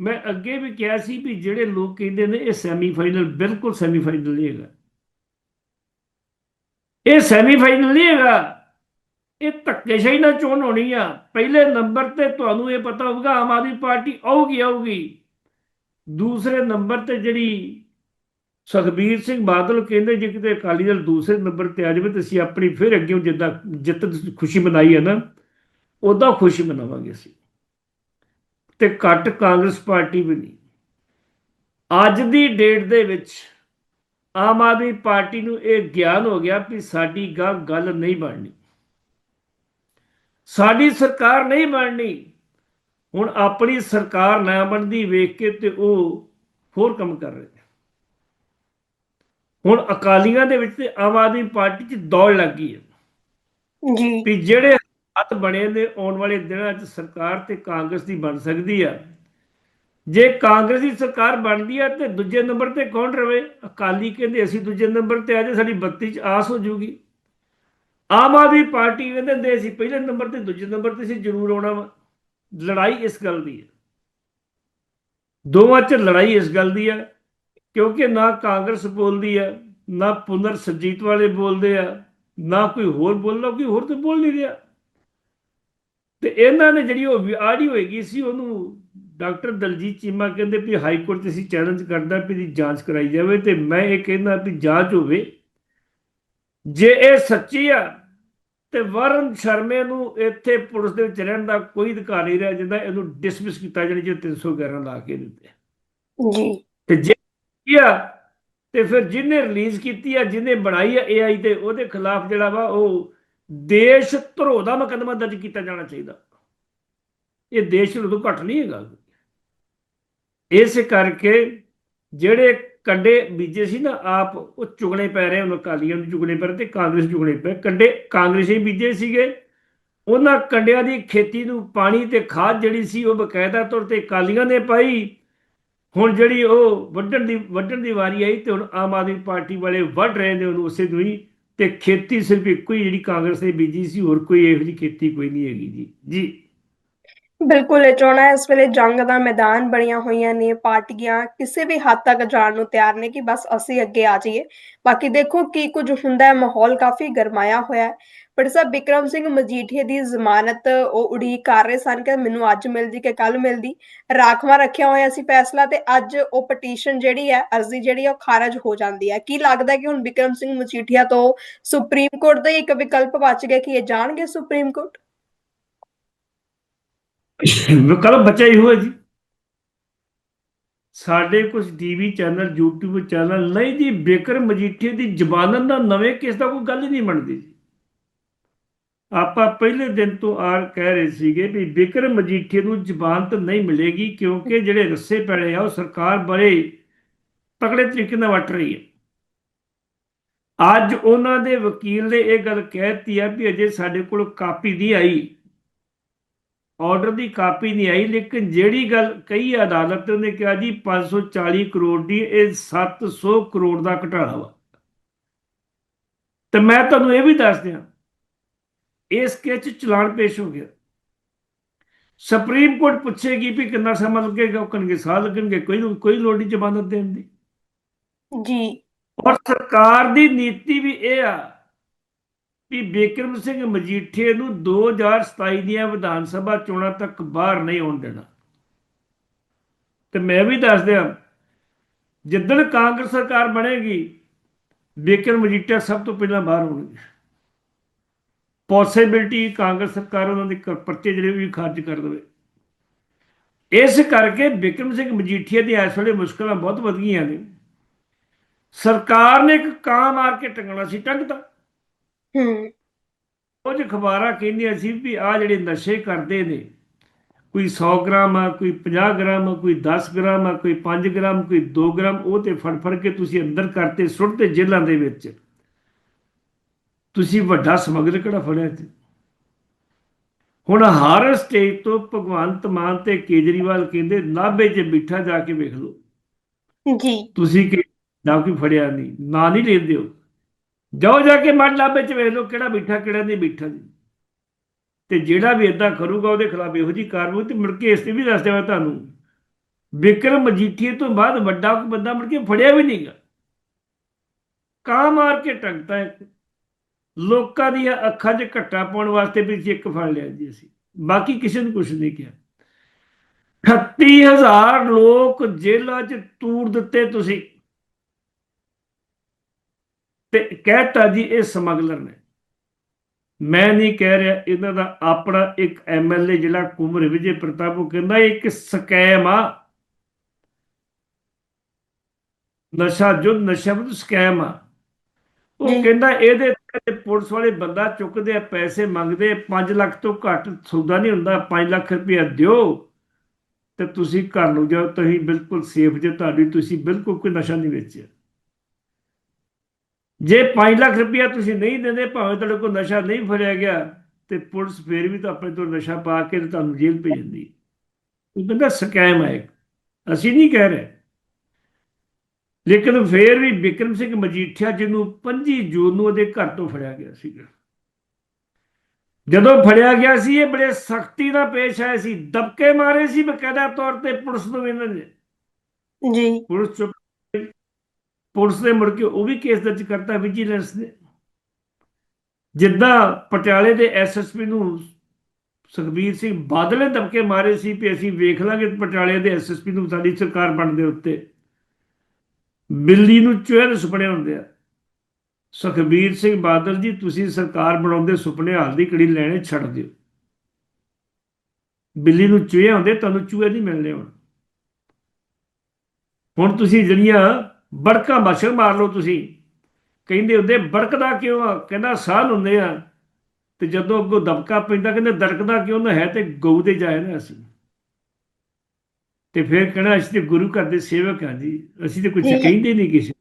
ਮੈਂ ਅੱਗੇ ਵੀ ਕਿਹਾ ਸੀ ਵੀ ਜਿਹੜੇ ਲੋਕ ਕਹਿੰਦੇ ਨੇ ਇਹ ਸੈਮੀਫਾਈਨਲ ਬਿਲਕੁਲ ਸੈਮੀਫਾਈਨਲ ਨਹੀਂ ਹੈਗਾ। ਇਹ ਸੈਮੀਫਾਈਨਲ ਨਹੀਂ ਹੈਗਾ। ਇਹ ਧੱਕੇਸ਼ਾਹੀ ਨਾਲ ਚੋਣ ਹੋਣੀ ਆ। ਪਹਿਲੇ ਨੰਬਰ ਤੇ ਤੁਹਾਨੂੰ ਇਹ ਪਤਾ ਹੋਊਗਾ, ਆਮ ਆਦਮੀ ਪਾਰਟੀ ਆਊਗੀ ਆਊਗੀ। ਦੂਸਰੇ ਨੰਬਰ ਤੇ ਜਿਹੜੀ ਸੁਖਬੀਰ ਸਿੰਘ ਬਾਦਲ ਕਹਿੰਦੇ ਜੇ ਕਿਤੇ ਅਕਾਲੀ ਦਲ ਦੂਸਰੇ ਨੰਬਰ ਤੇ ਆ ਜਾਵੇ ਤਾਂ ਅਸੀਂ ਆਪਣੀ ਫਿਰ ਅੱਗੇ ਜਿੱਦਾਂ ਜਿੱਤ ਦੀ ਖੁਸ਼ੀ ਮਨਾਈ ਹੈ ਨਾ ਉਦਾਂ ਖੁਸ਼ੀ ਮਨਾਵਾਂਗੇ ਅਸੀਂ। ਤੇ ਘੱਟ ਕਾਂਗਰਸ ਪਾਰਟੀ ਵੀ ਨਹੀਂ। ਅੱਜ ਦੀ ਡੇਟ ਦੇ ਵਿੱਚ ਆਮ ਆਦਮੀ ਪਾਰਟੀ ਨੂੰ ਇਹ ਗਿਆਨ ਹੋ ਗਿਆ ਕਿ ਸਾਡੀ ਗਾ ਗੱਲ ਨਹੀਂ ਬਣਨੀ। ਸਾਡੀ ਸਰਕਾਰ ਨਹੀਂ ਬਣਨੀ। ਹੁਣ ਆਪਣੀ ਸਰਕਾਰ ਨਾ ਬਣਦੀ ਵੇਖ ਕੇ ਤੇ ਉਹ ਹੋਰ ਕੰਮ ਕਰ ਰਹੇ ਹੁਣ ਅਕਾਲੀਆਂ ਦੇ ਵਿੱਚ ਤੇ ਆਮ ਆਦਮੀ ਪਾਰਟੀ 'ਚ ਦੌੜ ਲੱਗ ਗਈ ਹੈ। ਜੀ। ਵੀ ਜਿਹੜੇ ਹੱਥ ਬਣੇ ਨੇ ਆਉਣ ਵਾਲੇ ਦਿਨਾਂ 'ਚ ਸਰਕਾਰ ਤੇ ਕਾਂਗਰਸ ਦੀ ਬਣ ਸਕਦੀ ਆ। ਜੇ ਕਾਂਗਰਸੀ ਸਰਕਾਰ ਬਣਦੀ ਹੈ ਤੇ ਦੂਜੇ ਨੰਬਰ ਤੇ ਕੌਣ ਰਵੇ? ਅਕਾਲੀ ਕਹਿੰਦੇ ਅਸੀਂ ਦੂਜੇ ਨੰਬਰ ਤੇ ਆ ਜੇ ਸਾਡੀ 32 ਚ ਆਸ ਹੋ ਜੂਗੀ। ਆਮ ਆਦਮੀ ਪਾਰਟੀ ਕਹਿੰਦੇ ਹੁੰਦੇ ਅਸੀਂ ਪਹਿਲੇ ਨੰਬਰ ਤੇ, ਦੂਜੇ ਨੰਬਰ ਤੇ ਅਸੀਂ ਜ਼ਰੂਰ ਆਉਣਾ ਵਾ। ਲੜਾਈ ਇਸ ਗੱਲ ਦੀ ਹੈ ਦੋਵਾਂ 'ਚ ਲੜਾਈ ਇਸ ਗੱਲ ਦੀ ਹੈ ਕਿਉਂਕਿ ਨਾ ਕਾਂਗਰਸ ਬੋਲਦੀ ਹੈ ਨਾ ਪੁਨਰ ਸੁਰਜੀਤ ਵਾਲੇ ਬੋਲਦੇ ਆ, ਨਾ ਕੋਈ ਹੋਰ ਬੋਲਦਾ ਕੋਈ ਹੋਰ ਤੇ ਬੋਲ ਨਹੀਂ ਰਿਹਾ। ਤੇ ਇਹਨਾਂ ਨੇ ਜਿਹੜੀ ਉਹ ਆੜੀ ਹੋਏਗੀ ਸੀ, ਉਹਨੂੰ ਡਾਕਟਰ ਦਲਜੀਤ ਚੀਮਾ ਕਹਿੰਦੇ ਵੀ ਹਾਈ ਕੋਰਟ 'ਚ ਅਸੀਂ ਚੈਲੰਜ ਕਰਦਾ ਵੀ ਦੀ ਜਾਂਚ ਕਰਾਈ ਜਾਵੇ ਤੇ ਮੈਂ ਇਹ ਕਹਿੰਦਾ ਵੀ ਜਾਂਚ ਹੋਵੇ। ਜੇ ਇਹ ਸੱਚੀ ਆ ਤੇ ਵਰਨ ਸ਼ਰਮੇ ਨੂੰ ਇੱਥੇ ਪੁਲਿਸ ਦੇ ਵਿੱਚ ਰਹਿਣ ਦਾ ਕੋਈ ਅਧਿਕਾਰ ਨਹੀਂ ਰਿਹਾ ਜਿੰਦਾ ਇਹਨੂੰ ਡਿਸਮਿਸ ਕੀਤਾ ਜਾਣੀ ਜੇ 311 ਲਾ ਕੇ ਦਿੱਤੇ। ਜੀ। ਤੇ ਜੇ ਕੀ ਆ ਤੇ ਫਿਰ ਜਿਹਨੇ ਰਿਲੀਜ਼ ਕੀਤੀ ਆ ਜਿਹਨੇ ਬਣਾਈ ਆ AI ਤੇ ਉਹਦੇ ਖਿਲਾਫ ਜਿਹੜਾ ਵਾ ਉਹ ਦੇਸ਼ ਧਰੋ ਦਾ ਮੁਕੱਦਮਾ ਦਰਜ ਕੀਤਾ ਜਾਣਾ ਚਾਹੀਦਾ। ਇਹ ਦੇਸ਼ ਧਰੋ ਤੋਂ ਘੱਟ ਨਹੀਂ ਹੈਗਾ ਇਸ ਕਰਕੇ ਜਿਹੜੇ ਕੰਡੇ ਬੀਜੇ ਸੀ ਨਾ, ਆਪ ਉਹ ਚੁਗਣੇ ਪੈ ਰਹੇ, ਉਹਨਾਂ ਕਾਲੀਆਂ ਨੂੰ ਚੁਗਣੇ ਪੈ ਰਹੇ ਤੇ ਕਾਂਗਰਸ ਚੁਗਣੇ ਪੈ ਕੰਡੇ ਕਾਂਗਰਸੀ ਬੀਜੇ ਸੀਗੇ। ਉਹਨਾਂ ਕੰਡਿਆਂ ਦੀ ਖੇਤੀ ਨੂੰ ਪਾਣੀ ਤੇ ਖਾਦ ਜਿਹੜੀ ਸੀ ਉਹ ਬਕਾਇਦਾ ਤੌਰ ਤੇ ਕਾਲੀਆਂ ਨੇ ਪਾਈ। ਹੁਣ ਜਿਹੜੀ ਉਹ ਵੱਢਣ ਦੀ ਵੱਢਣ ਦੀ ਵਾਰੀ ਆਈ ਤੇ ਹੁਣ ਆਮ ਆਦਮੀ ਪਾਰਟੀ ਵਾਲੇ ਵੱਢ ਰਹੇ ਨੇ ਉਹਨੂੰ ਉਸੇ ਨੂੰ ਹੀ ਤੇ ਖੇਤੀ ਸਿਰਫ ਇੱਕੋ ਹੀ ਜਿਹੜੀ ਕਾਂਗਰਸ ਨੇ ਬੀਜੀ ਸੀ, ਹੋਰ ਕੋਈ ਇਹੋ ਜਿਹੀ ਖੇਤੀ ਕੋਈ ਨਹੀਂ ਹੈਗੀ ਜੀ। ਜੀ। ਬਿਲਕੁਲ, ਇਹ ਇਸ ਵੇਲੇ ਜੰਗ ਦਾ ਮੈਦਾਨ ਬਣੀਆਂ ਹੋਈਆਂ ਨੇ, ਪਾਰਟੀਆਂ ਕਿਸੇ ਵੀ ਹੱਦ ਤੱਕ ਜਾਣ ਨੂੰ ਤਿਆਰ ਨੇ ਕਿ ਬਸ ਅਸੀਂ ਅੱਗੇ ਆ ਜਾਈਏ। ਬਾਕੀ ਦੇਖੋ ਕੀ ਕੁਝ ਹੁੰਦਾ ਹੈ, ਮਾਹੌਲ ਕਾਫੀ ਗਰਮਾਇਆ ਹੋਇਆ ਹੈ। ਪਰ ਸਾਹਿਬ ਵਿਕਰਮ ਸਿੰਘ ਮਜੀਠੀਆ ਦੀ ਜ਼ਮਾਨਤ ਉਹ ਉਡੀਕ ਕਰ ਰਹੇ ਸਨ ਕਿ ਮੈਨੂੰ ਅੱਜ ਮਿਲਦੀ ਕਿ ਕੱਲ ਮਿਲਦੀ। ਰਾਖਵਾ ਰੱਖਿਆ ਹੋਇਆ ਸੀ ਫੈਸਲਾ ਤੇ ਅੱਜ ਉਹ ਪਟੀਸ਼ਨ ਜਿਹੜੀ ਹੈ, ਅਰਜ਼ੀ ਜਿਹੜੀ ਉਹ ਖਾਰਜ ਹੋ ਜਾਂਦੀ ਹੈ। ਕੀ ਲੱਗਦਾ ਕਿ ਹੁਣ ਬਿਕਰਮ ਸਿੰਘ ਮਜੀਠੀਆ ਤੋਂ ਸੁਪਰੀਮ ਕੋਰਟ ਦਾ ਹੀ ਇੱਕ ਵਿਕਲਪ ਬਚ ਗਿਆ ਕਿ ਇਹ ਜਾਣਗੇ ਸੁਪਰੀਮ ਕੋਰਟ? ਕੱਲ ਬੱਚਾ ਹੀ ਹੋਇਆ ਜੀ। ਸਾਡੇ ਕੁਝ ਟੀਵੀ ਚੈਨਲ, YouTube ਚੈਨਲ ਨਹੀਂ ਜੀ, ਬੇਕਰ ਮਜੀਠੀਏ ਦੀ ਜ਼ਬਾਨਤ ਦਾ ਨਵੇਂ ਕੇਸ ਦਾ ਕੋਈ ਗੱਲ ਨਹੀਂ ਬਣਦੀ ਜੀ। ਆਪਾਂ ਪਹਿਲੇ ਦਿਨ ਤੋਂ ਆਰ ਕਹਿ ਰਹੇ ਸੀਗੇ ਵੀ ਬੇਕਰ ਮਜੀਠੀਏ ਨੂੰ ਜ਼ਬਾਨਤ ਨਹੀਂ ਮਿਲੇਗੀ ਕਿਉਂਕਿ ਜਿਹੜੇ ਰੱਸੇ ਪੜੇ ਆ, ਉਹ ਸਰਕਾਰ ਬੜੇ ਤਕੜੇ ਤਰੀਕੇ ਨਾਲ ਵਟ ਰਹੀ ਹੈ। ਅੱਜ ਉਹਨਾਂ ਦੇ ਵਕੀਲ ਨੇ ਇਹ ਗੱਲ ਕਹਿਤੀ ਆ ਵੀ ਅਜੇ ਸਾਡੇ ਕੋਲ ਕਾਪੀ ਨਹੀਂ ਆਈ। ਆਰਡਰ ਦੀ ਕਾਪੀ ਨਹੀਂ ਆਈ ਲੇਕਿਨ ਜਿਹੜੀ ਗੱਲ ਕਹੀ ਅਦਾਲਤ ਨੇ ਕਿਹਾ ਜੀ 540 ਕਰੋੜ ਦੀ ਇਹ 700 ਕਰੋੜ ਦਾ ਘਟਾਲਾ ਵਾ। ਤੇ ਮੈਂ ਤੁਹਾਨੂੰ ਇਹ ਵੀ ਦੱਸ ਦਿਆਂ ਇਸ ਕੇਸ ਚਲਾਨ ਪੇਸ਼ ਹੋ ਗਿਆ। ਸੁਪਰੀਮ ਕੋਰਟ ਪੁੱਛੇਗੀ ਵੀ ਕਿੰਨਾ ਸਮਾਂ ਲੱਗੇਗਾ ਉਹ ਕਣਗੇ ਸਾਲ ਲੱਗਣਗੇ ਕੋਈ ਕੋਈ ਲੋੜ ਨਹੀਂ ਜ਼ਮਾਨਤ ਦੇਣ ਦੀ। ਜੀ। ਔਰ ਸਰਕਾਰ ਦੀ ਨੀਤੀ ਵੀ ਇਹ ਆ ਕਿ ਬਿਕਰਮ ਸਿੰਘ ਮਜੀਠੀਏ ਨੂੰ 2027 ਦੀਆਂ ਵਿਧਾਨ ਸਭਾ ਚੋਣਾਂ ਤੱਕ ਬਾਹਰ ਨਹੀਂ ਆਉਣ ਦੇਣਾ। ਤੇ ਮੈਂ ਵੀ ਦੱਸ ਦਿਆਂ, ਜਿੱਦਣ ਕਾਂਗਰਸ ਸਰਕਾਰ ਬਣੇਗੀ, ਬਿਕਰਮ ਮਜੀਠੀਆ ਸਭ ਤੋਂ ਪਹਿਲਾਂ ਬਾਹਰ ਹੋਣਗੇ ਪੋਸਿਬਿਲਟੀ ਕਾਂਗਰਸ ਸਰਕਾਰ ਉਹਨਾਂ ਦੇ ਪਰਚੇ ਜਿਹੜੇ ਵੀ ਖਾਰਜ ਕਰ ਦੇਵੇ। ਇਸ ਕਰਕੇ ਬਿਕਰਮ ਸਿੰਘ ਮਜੀਠੀਆ ਦੀ ਇਸ ਵੇਲੇ ਮੁਸ਼ਕਲਾਂ ਬਹੁਤ ਵਧ ਗਈਆਂ ਨੇ। ਸਰਕਾਰ ਨੇ ਇੱਕ ਕਾਂ ਮਾਰ ਕੇ ਟੰਗਣਾ ਸੀ, ਟੰਗਤਾ। ਹੂੰ। ਕੁਝ ਖਬਰਾਂ ਕਹਿੰਦੀਆਂ ਸੀ ਵੀ ਆ ਜਿਹੜੇ ਨਸ਼ੇ ਕਰਦੇ ਨੇ ਕੋਈ 100 ਗ੍ਰਾਮ ਆ ਕੋਈ 50 ਗ੍ਰਾਮ ਆ ਕੋਈ 10 ਗ੍ਰਾਮ ਆ ਕੋਈ 5 ਗ੍ਰਾਮ ਕੋਈ 2 ਗ੍ਰਾਮ ਉਹ ਤੇ ਫੜ ਫੜ ਕੇ ਤੁਸੀਂ ਅੰਦਰ ਕਰਤੇ ਸੁੱਟਦੇ ਜੇਲ੍ਹਾਂ ਦੇ ਵਿੱਚ। ਤੁਸੀਂ ਵੱਡਾ ਸਮਗਲਰ ਕਿਹੜਾ ਫੜਿਆ ਤੇ ਹੁਣ ਹਰ ਸਟੇਟ ਤੋਂ ਭਗਵੰਤ ਮਾਨ ਤੇ ਕੇਜਰੀਵਾਲ ਕਹਿੰਦੇ ਨਾਭੇ 'ਚ ਬਿਠਾ ਜਾ ਕੇ ਵੇਖ ਲਓ। ਜੀ। ਤੁਸੀਂ ਕਿ ਨਾ ਕੋਈ ਫੜਿਆ ਨਹੀਂ ਨਾ ਨਹੀਂ ਲੈਂਦੇ ਹੋ ਜਾਓ ਜਾ ਕੇ ਮਨ ਲਾਭੇ ਚ ਵੇਖ ਲਓ ਕਿਹੜਾ ਬੈਠਾ ਕਿਹੜਾ ਨਹੀਂ ਬਿਠਾ ਜੀ। ਤੇ ਜਿਹੜਾ ਵੀ ਇਦਾਂ ਕਰੂਗਾ ਉਹਦੇ ਖਿਲਾਫ ਇਹੋ ਜੀ ਕਾਰਵਾਈ ਤੇ ਮੁੜ ਕੇ ਇਸ ਤੇ ਵੀ ਦੱਸ ਦੇਵਾਂ ਤੁਹਾਨੂੰ। ਵਿਕਰਮ ਮਜੀਠੀਏ ਤੋਂ ਬਾਅਦ ਵੱਡਾ ਕੋਈ ਬੰਦਾ ਮੁੜ ਕੇ ਫੜਿਆ ਵੀ ਨਹੀਂਗਾ ਕਾਂ ਮਾਰ ਕੇ ਟੰਗਤਾ ਹੈ ਲੋਕਾਂ ਦੀਆਂ ਅੱਖਾਂ 'ਚ ਘੱਟਾ ਪਾਉਣ ਵਾਸਤੇ ਵੀ ਅਸੀਂ ਇੱਕ ਫੜ ਲਿਆ ਜੀ ਅਸੀਂ। ਬਾਕੀ ਕਿਸੇ ਨੂੰ ਕੁਝ ਨਹੀਂ ਕਿਹਾ। 38000 ਲੋਕ ਜੇਲ੍ਹਾਂ 'ਚ ਤੂੜ ਦਿੱਤੇ ਤੁਸੀਂ। ਤੇ ਕਹਿਤਾ ਜੀ ਇਹ ਸਮਗਲਰ ਨੇ। ਮੈਂ ਨਹੀਂ ਕਹਿ ਰਿਹਾ ਇਹਨਾਂ ਦਾ ਆਪਣਾ ਇੱਕ ਐਮਐਲਏ ਜਿਹੜਾ ਕੁਮਰ ਵਿਜੇ ਪ੍ਰਤਾਪ ਉਹ ਕਹਿੰਦਾ ਇਹ ਇੱਕ ਸਕੈਮ ਆ। ਨਸ਼ਾ ਜੋ ਨਸ਼ਾ ਵਿੱਚ ਸਕੈਮ ਆ। ਉਹ। ਕਹਿੰਦਾ ਇਹਦੇ ਤੇ ਪੁਲਿਸ ਵਾਲੇ ਬੰਦਾ ਚੁੱਕਦੇ ਆ ਪੈਸੇ ਮੰਗਦੇ 5 ਲੱਖ ਤੋਂ ਘੱਟ ਸੌਦਾ ਨਹੀਂ ਹੁੰਦਾ 5 ਲੱਖ ਰੁਪਇਆ ਦਿਓ ਤੇ ਤੁਸੀਂ ਘਰ ਨੂੰ ਜਾਓ ਤੁਸੀਂ ਬਿਲਕੁਲ ਸੇਫ ਜੇ ਤੁਹਾਡੀ ਤੁਸੀਂ ਬਿਲਕੁਲ ਕੋਈ ਨਸ਼ਾ ਨਹੀਂ ਵੇਚਿਆ। ਜੇ 5 ਲੱਖ ਰੁਪਇਆ ਤੁਸੀਂ ਨਹੀਂ ਦਿੰਦੇ ਭਾਵੇਂ ਤੁਹਾਡੇ ਕੋਲ ਨਸ਼ਾ ਨਹੀਂ ਫੜਿਆ ਗਿਆ ਤੇ ਪੁਲਿਸ ਫੇਰ ਵੀ ਤਾਂ ਆਪਣੇ ਤੋਂ ਨਸ਼ਾ ਪਾ ਕੇ ਤੇ ਤੁਹਾਨੂੰ ਜੇਲ੍ਹ ਭੇਜਦੀ। ਉਹ ਕਹਿੰਦਾ ਸਕੈਮ ਹੈ ਇੱਕ। ਅਸੀਂ ਨਹੀਂ ਕਹਿ ਰਹੇ। ਲੇਕਿਨ ਫੇਰ ਵੀ ਵਿਕਰਮ ਸਿੰਘ ਮਜੀਠੀਆ ਜਿਹਨੂੰ 25 ਜੂਨ ਨੂੰ ਉਹਦੇ ਘਰ ਤੋਂ ਫੜਿਆ ਗਿਆ ਸੀਗਾ। ਜਦੋਂ ਫੜਿਆ ਗਿਆ ਸੀ ਇਹ ਬੜੇ ਸਖਤੀ ਨਾਲ ਪੇਸ਼ ਆਏ ਸੀ। ਦਬਕੇ ਮਾਰੇ ਸੀ ਬਕਾਇਦਾ ਤੌਰ ਤੇ ਪੁਲਿਸ ਨੂੰ ਇਹਨਾਂ ਨੇ। ਜੀ। ਪੁਲਿਸ ਚੁੱਪ। ਪੁਲਿਸ ਨੇ ਮੁੜ ਕੇ ਉਹ ਵੀ ਕੇਸ ਦਰਜ ਕਰਤਾ ਵਿਜੀਲੈਂਸ ਨੇ। ਜਿੱਦਾਂ ਪਟਿਆਲੇ ਦੇ ਐਸਐਸਪੀ ਨੂੰ ਸੁਖਬੀਰ ਸਿੰਘ ਬਾਦਲ ਨੇ ਦਬਕੇ ਮਾਰੇ ਸੀ ਵੀ ਅਸੀਂ ਵੇਖ ਲਾਂਗੇ ਪਟਿਆਲੇ ਦੇ ਐਸਐਸਪੀ ਨੂੰ ਸਾਡੀ ਸਰਕਾਰ ਬਣਨ ਦੇ ਉੱਤੇ। ਬਿੱਲੀ ਨੂੰ ਚੂਹੇ ਦੇ ਸੁਪਨੇ ਹੁੰਦੇ ਆ। ਸੁਖਬੀਰ ਸਿੰਘ ਬਾਦਲ ਜੀ, ਤੁਸੀਂ ਸਰਕਾਰ ਬਣਾਉਂਦੇ ਸੁਪਨੇ ਹਾਲ ਦੀ ਕੜੀ ਲੈਣੇ ਛੱਡ ਦਿਓ। ਬਿੱਲੀ ਨੂੰ ਚੂਹੇ ਹੁੰਦੇ, ਤੁਹਾਨੂੰ ਚੂਹੇ ਨਹੀਂ ਮਿਲਣੇ ਹੁਣ। ਹੁਣ ਤੁਸੀਂ ਜਿਹੜੀਆਂ ਬੜਕਾਂ ਮੱਛਰ ਮਾਰ ਲਓ ਤੁਸੀਂ। ਕਹਿੰਦੇ ਹੁੰਦੇ ਬੜਕਦਾ ਕਿਉਂ ਆ? ਕਹਿੰਦਾ ਸਾਹ ਹੁੰਦੇ ਆ। ਤੇ ਜਦੋਂ ਅੱਗੋਂ ਦਬਕਾ ਪੈਂਦਾ ਕਹਿੰਦੇ ਦਰਕਦਾ ਕਿਉਂ ਨਾ ਹੈ ਤੇ ਗਊ ਦੇ ਜਾਏ ਨਾ ਅਸੀਂ। ਤੇ ਫਿਰ ਕਹਿਣਾ ਅਸੀਂ ਤੇ ਗੁਰੂ ਘਰ ਦੇ ਸੇਵਕ ਹਾਂ ਜੀ। ਅਸੀਂ ਤੇ ਕੁਝ। ਕਹਿੰਦੇ ਨਹੀਂ ਕਿਸੇ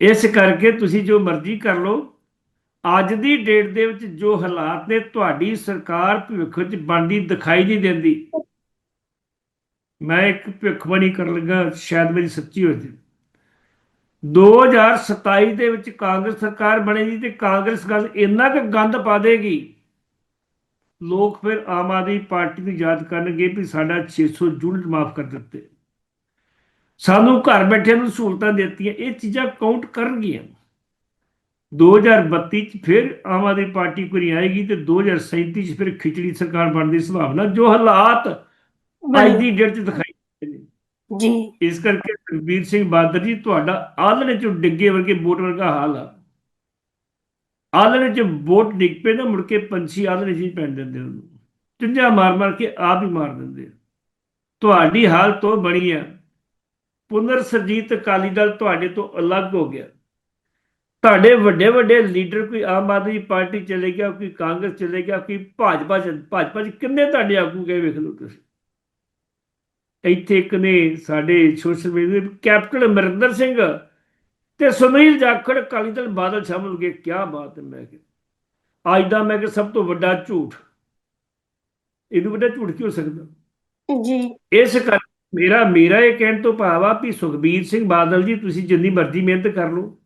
ਇਸ ਕਰਕੇ ਤੁਸੀਂ ਜੋ ਮਰਜ਼ੀ ਕਰ ਲਓ। ਅੱਜ ਦੀ ਡੇਟ ਦੇ ਵਿੱਚ ਜੋ ਹਾਲਾਤ ਨੇ ਤੁਹਾਡੀ ਸਰਕਾਰ ਭਵਿੱਖ ਵਿੱਚ ਬਣਦੀ ਦਿਖਾਈ ਨਹੀਂ ਦਿੰਦੀ। ਮੈਂ ਇੱਕ ਭਵਿੱਖਬਾਣੀ ਕਰਨ ਲੱਗਾ, ਸ਼ਾਇਦ ਮੇਰੀ ਸੱਚੀ ਹੋ ਜਾਵੇ 2027 ਦੇ ਵਿੱਚ ਕਾਂਗਰਸ ਸਰਕਾਰ ਬਣੇਗੀ ਤੇ ਕਾਂਗਰਸ ਗੱਲ ਇੰਨਾ ਕੁ ਗੰਦ ਪਾ ਦੇਗੀ, ਲੋਕ ਫਿਰ ਆਮ ਆਦਮੀ ਪਾਰਟੀ ਨੂੰ ਯਾਦ ਕਰਨਗੇ ਵੀ ਸਾਡਾ 600 ਯੂਨਿਟ ਮਾਫ ਕਰ ਦਿੱਤੇ। ਸਾਨੂੰ ਘਰ ਬੈਠਿਆਂ ਨੂੰ ਸਹੂਲਤਾਂ ਦਿੱਤੀਆਂ, ਇਹ ਚੀਜ਼ਾਂ ਕਾਊਂਟ ਕਰਨਗੀਆਂ। 2032 ਚ ਫਿਰ ਆਮ ਆਦਮੀ ਪਾਰਟੀ ਕੋਈ ਆਏਗੀ ਤੇ 2037 ਚ ਫਿਰ ਖਿਚੜੀ ਸਰਕਾਰ ਬਣਨ ਦੀ ਸੰਭਾਵਨਾ, ਜੋ ਹਾਲਾਤ ਅੱਜ ਦੀ ਡੇਟ ਚ ਦਿਖਾਈ ਜੀ। ਇਸ ਕਰਕੇ ਸੁਖਬੀਰ ਸਿੰਘ ਬਾਦਲ ਜੀ ਤੁਹਾਡਾ ਆਲਣੇ ਚੋਂ ਡਿੱਗੇ ਵਰਗੇ ਬੋਟ ਵਰਗਾ ਹਾਲ ਆ। ਆਲਣੇ ਚ ਬੋਟ ਡਿੱਗ ਪਏ ਨਾ ਮੁੜ ਕੇ ਪੰਛੀ ਆਲਣੇ 'ਚ ਹੀ ਪੈਣ ਦਿੰਦੇ ਉਹਨੂੰ। ਚੁੰਝਾ ਮਾਰ ਮਾਰ ਕੇ ਆਪ ਹੀ ਮਾਰ ਦਿੰਦੇ ਆ। ਤੁਹਾਡੀ ਹਾਲਤ ਉਹ ਬਣੀ ਆ। ਪੁਨਰ ਸਰਜੀਤ ਅਕਾਲੀ ਦਲ ਤੁਹਾਡੇ ਤੋਂ ਅਲੱਗ ਹੋ ਗਿਆ। ਤੁਹਾਡੇ ਵੱਡੇ ਵੱਡੇ ਲੀਡਰ ਕੋਈ ਆਮ ਆਦਮੀ ਪਾਰਟੀ ਚਲੇ ਗਿਆ ਕੋਈ ਕਾਂਗਰਸ ਚਲੇ ਗਿਆ ਕੋਈ ਭਾਜਪਾ ਚ ਭਾਜਪਾ ਚ ਕਿੰਨੇ ਤੁਹਾਡੇ ਆਗੂ ਗਏ ਵੇਖ ਲਓ ਤੁਸੀਂ। ਇੱਥੇ ਇੱਕ ਨੇ ਸਾਡੇ social media captain Amarinder Singh ਤੇ ਸੁਨੀਲ ਜਾਖੜ ਅਕਾਲੀ ਦਲ ਬਾਦਲ ਸ਼ਾਮਲ ਗਏ। ਕੀ ਬਾਤ ਹੈ ਮੈਂ ਕਿਹਾ। ਅੱਜ ਦਾ ਮੈਂ ਕਿ ਸਭ ਤੋਂ ਵੱਡਾ ਝੂਠ। ਇਹਨੂੰ ਵੱਡਾ ਝੂਠ ਕੀ ਹੋ ਸਕਦਾ? ਜੀ। ਇਸ ਕਰ ਮੇਰਾ ਮੇਰਾ ਇਹ ਕਹਿਣ ਤੋਂ ਭਾਵ ਆ ਵੀ ਸੁਖਬੀਰ ਸਿੰਘ ਬਾਦਲ ਜੀ ਤੁਸੀਂ ਜਿੰਨੀ ਮਰਜ਼ੀ ਮਿਹਨਤ ਕਰ ਲਓ।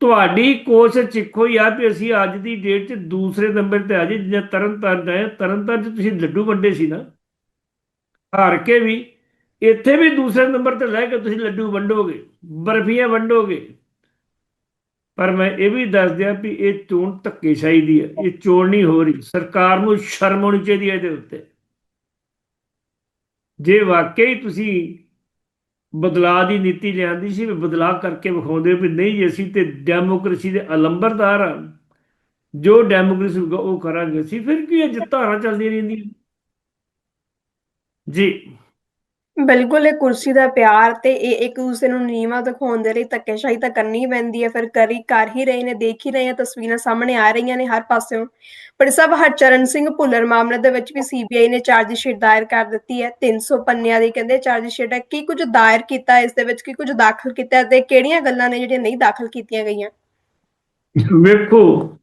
ਤੁਹਾਡੀ ਕੋਸ਼ਿਸ਼ ਇੱਕੋ ਹੀ ਆ ਵੀ ਅਸੀਂ ਅੱਜ ਦੀ ਡੇਟ 'ਚ ਦੂਸਰੇ ਨੰਬਰ ਤੇ ਆ ਜੀ ਜਿਵੇਂ ਤਰਨਤਾਰਨ ਹੈ ਤਰਨਤਾਰਨ 'ਚ ਤੁਸੀਂ ਲੱਡੂ ਵੰਡੇ ਸੀ ਨਾ। ਹਾਰ ਕੇ ਵੀ ਇੱਥੇ ਵੀ ਦੂਸਰੇ ਨੰਬਰ ਤੇ ਲੈ ਕੇ ਤੁਸੀਂ ਲੱਡੂ ਵੰਡੋਗੇ, ਬਰਫੀਆਂ ਵੰਡੋਗੇ। ਪਰ ਮੈਂ ਇਹ ਵੀ ਦੱਸ ਦਿਆਂ ਵੀ ਇਹ ਚੋਣ ਧੱਕੇਸ਼ਾਹੀ ਦੀ ਹੈ, ਇਹ ਚੋਣ ਨਹੀਂ ਹੋ ਰਹੀ। ਸਰਕਾਰ ਨੂੰ ਸ਼ਰਮ ਹੋਣੀ ਚਾਹੀਦੀ ਹੈ ਇਹਦੇ ਉੱਤੇ। ਜੇ ਵਾਕਈ ਤੁਸੀਂ ਬਦਲਾਅ ਦੀ ਨੀਤੀ ਲਿਆਂਦੀ ਸੀ, ਵੀ ਬਦਲਾਅ ਕਰਕੇ ਵਿਖਾਉਂਦੇ ਵੀ ਨਹੀਂ ਜੀ ਅਸੀਂ ਤੇ ਡੈਮੋਕ੍ਰੇਸੀ ਦੇ ਅਲੰਬਰਦਾਰ ਆ ਜੋ ਡੈਮੋਕ੍ਰੇਸੀ ਹੋਊਗਾ ਉਹ ਕਰਾਂਗੇ ਅਸੀਂ, ਫਿਰ ਕੀ ਹੈ ਜਿੱਤਾਰਾਂ ਚੱਲਦੀਆਂ ਰਹਿੰਦੀਆਂ। ਜੀ। ਬਿਲਕੁਲ ਇਹ ਕੁਰਸੀ ਦਾ ਪਿਆਰ ਤੇ ਇਹ ਇੱਕ ਦੂਸਰੇ ਨੂੰ ਨੀਵਾਂ ਦਿਖਾਉਣ ਦੇ ਲਈ ਧੱਕੇਸ਼ਾਹੀ ਤਾਂ ਕਰਨੀ ਪੈਂਦੀ ਹੈ। ਫਿਰ ਕਰੀ ਕਰ ਹੀ ਰਹੇ ਨੇ ਦੇਖ ਹੀ ਰਹੇ ਹਾਂ ਤਸਵੀਰਾਂ ਸਾਹਮਣੇ ਆ ਰਹੀਆਂ ਨੇ ਹਰ ਪਾਸਿਓਂ। ਪਰ ਸਭ ਹਰਚਰਨ ਸਿੰਘ ਭੁੱਲਰ ਮਾਮਲੇ ਦੇ ਵਿੱਚ ਵੀ ਸੀਬੀਆਈ ਨੇ ਚਾਰਜ ਸ਼ੀਟ ਦਾਇਰ ਕਰ ਦਿੱਤੀ ਹੈ। 300 ਪੰਨਿਆਂ ਦੀ ਕਹਿੰਦੇ ਚਾਰਜ ਸ਼ੀਟ ਹੈ। ਕੀ ਕੁਝ ਦਾਇਰ ਕੀਤਾ ਇਸ ਦੇ ਵਿੱਚ? ਕੀ ਕੁਝ ਦਾਖਲ ਕੀਤਾ ਤੇ ਕਿਹੜੀਆਂ ਗੱਲਾਂ ਨੇ ਜਿਹੜੀਆਂ ਨਹੀਂ ਦਾਖਲ ਕੀਤੀਆਂ ਗਈਆਂ? ਵੇਖੋ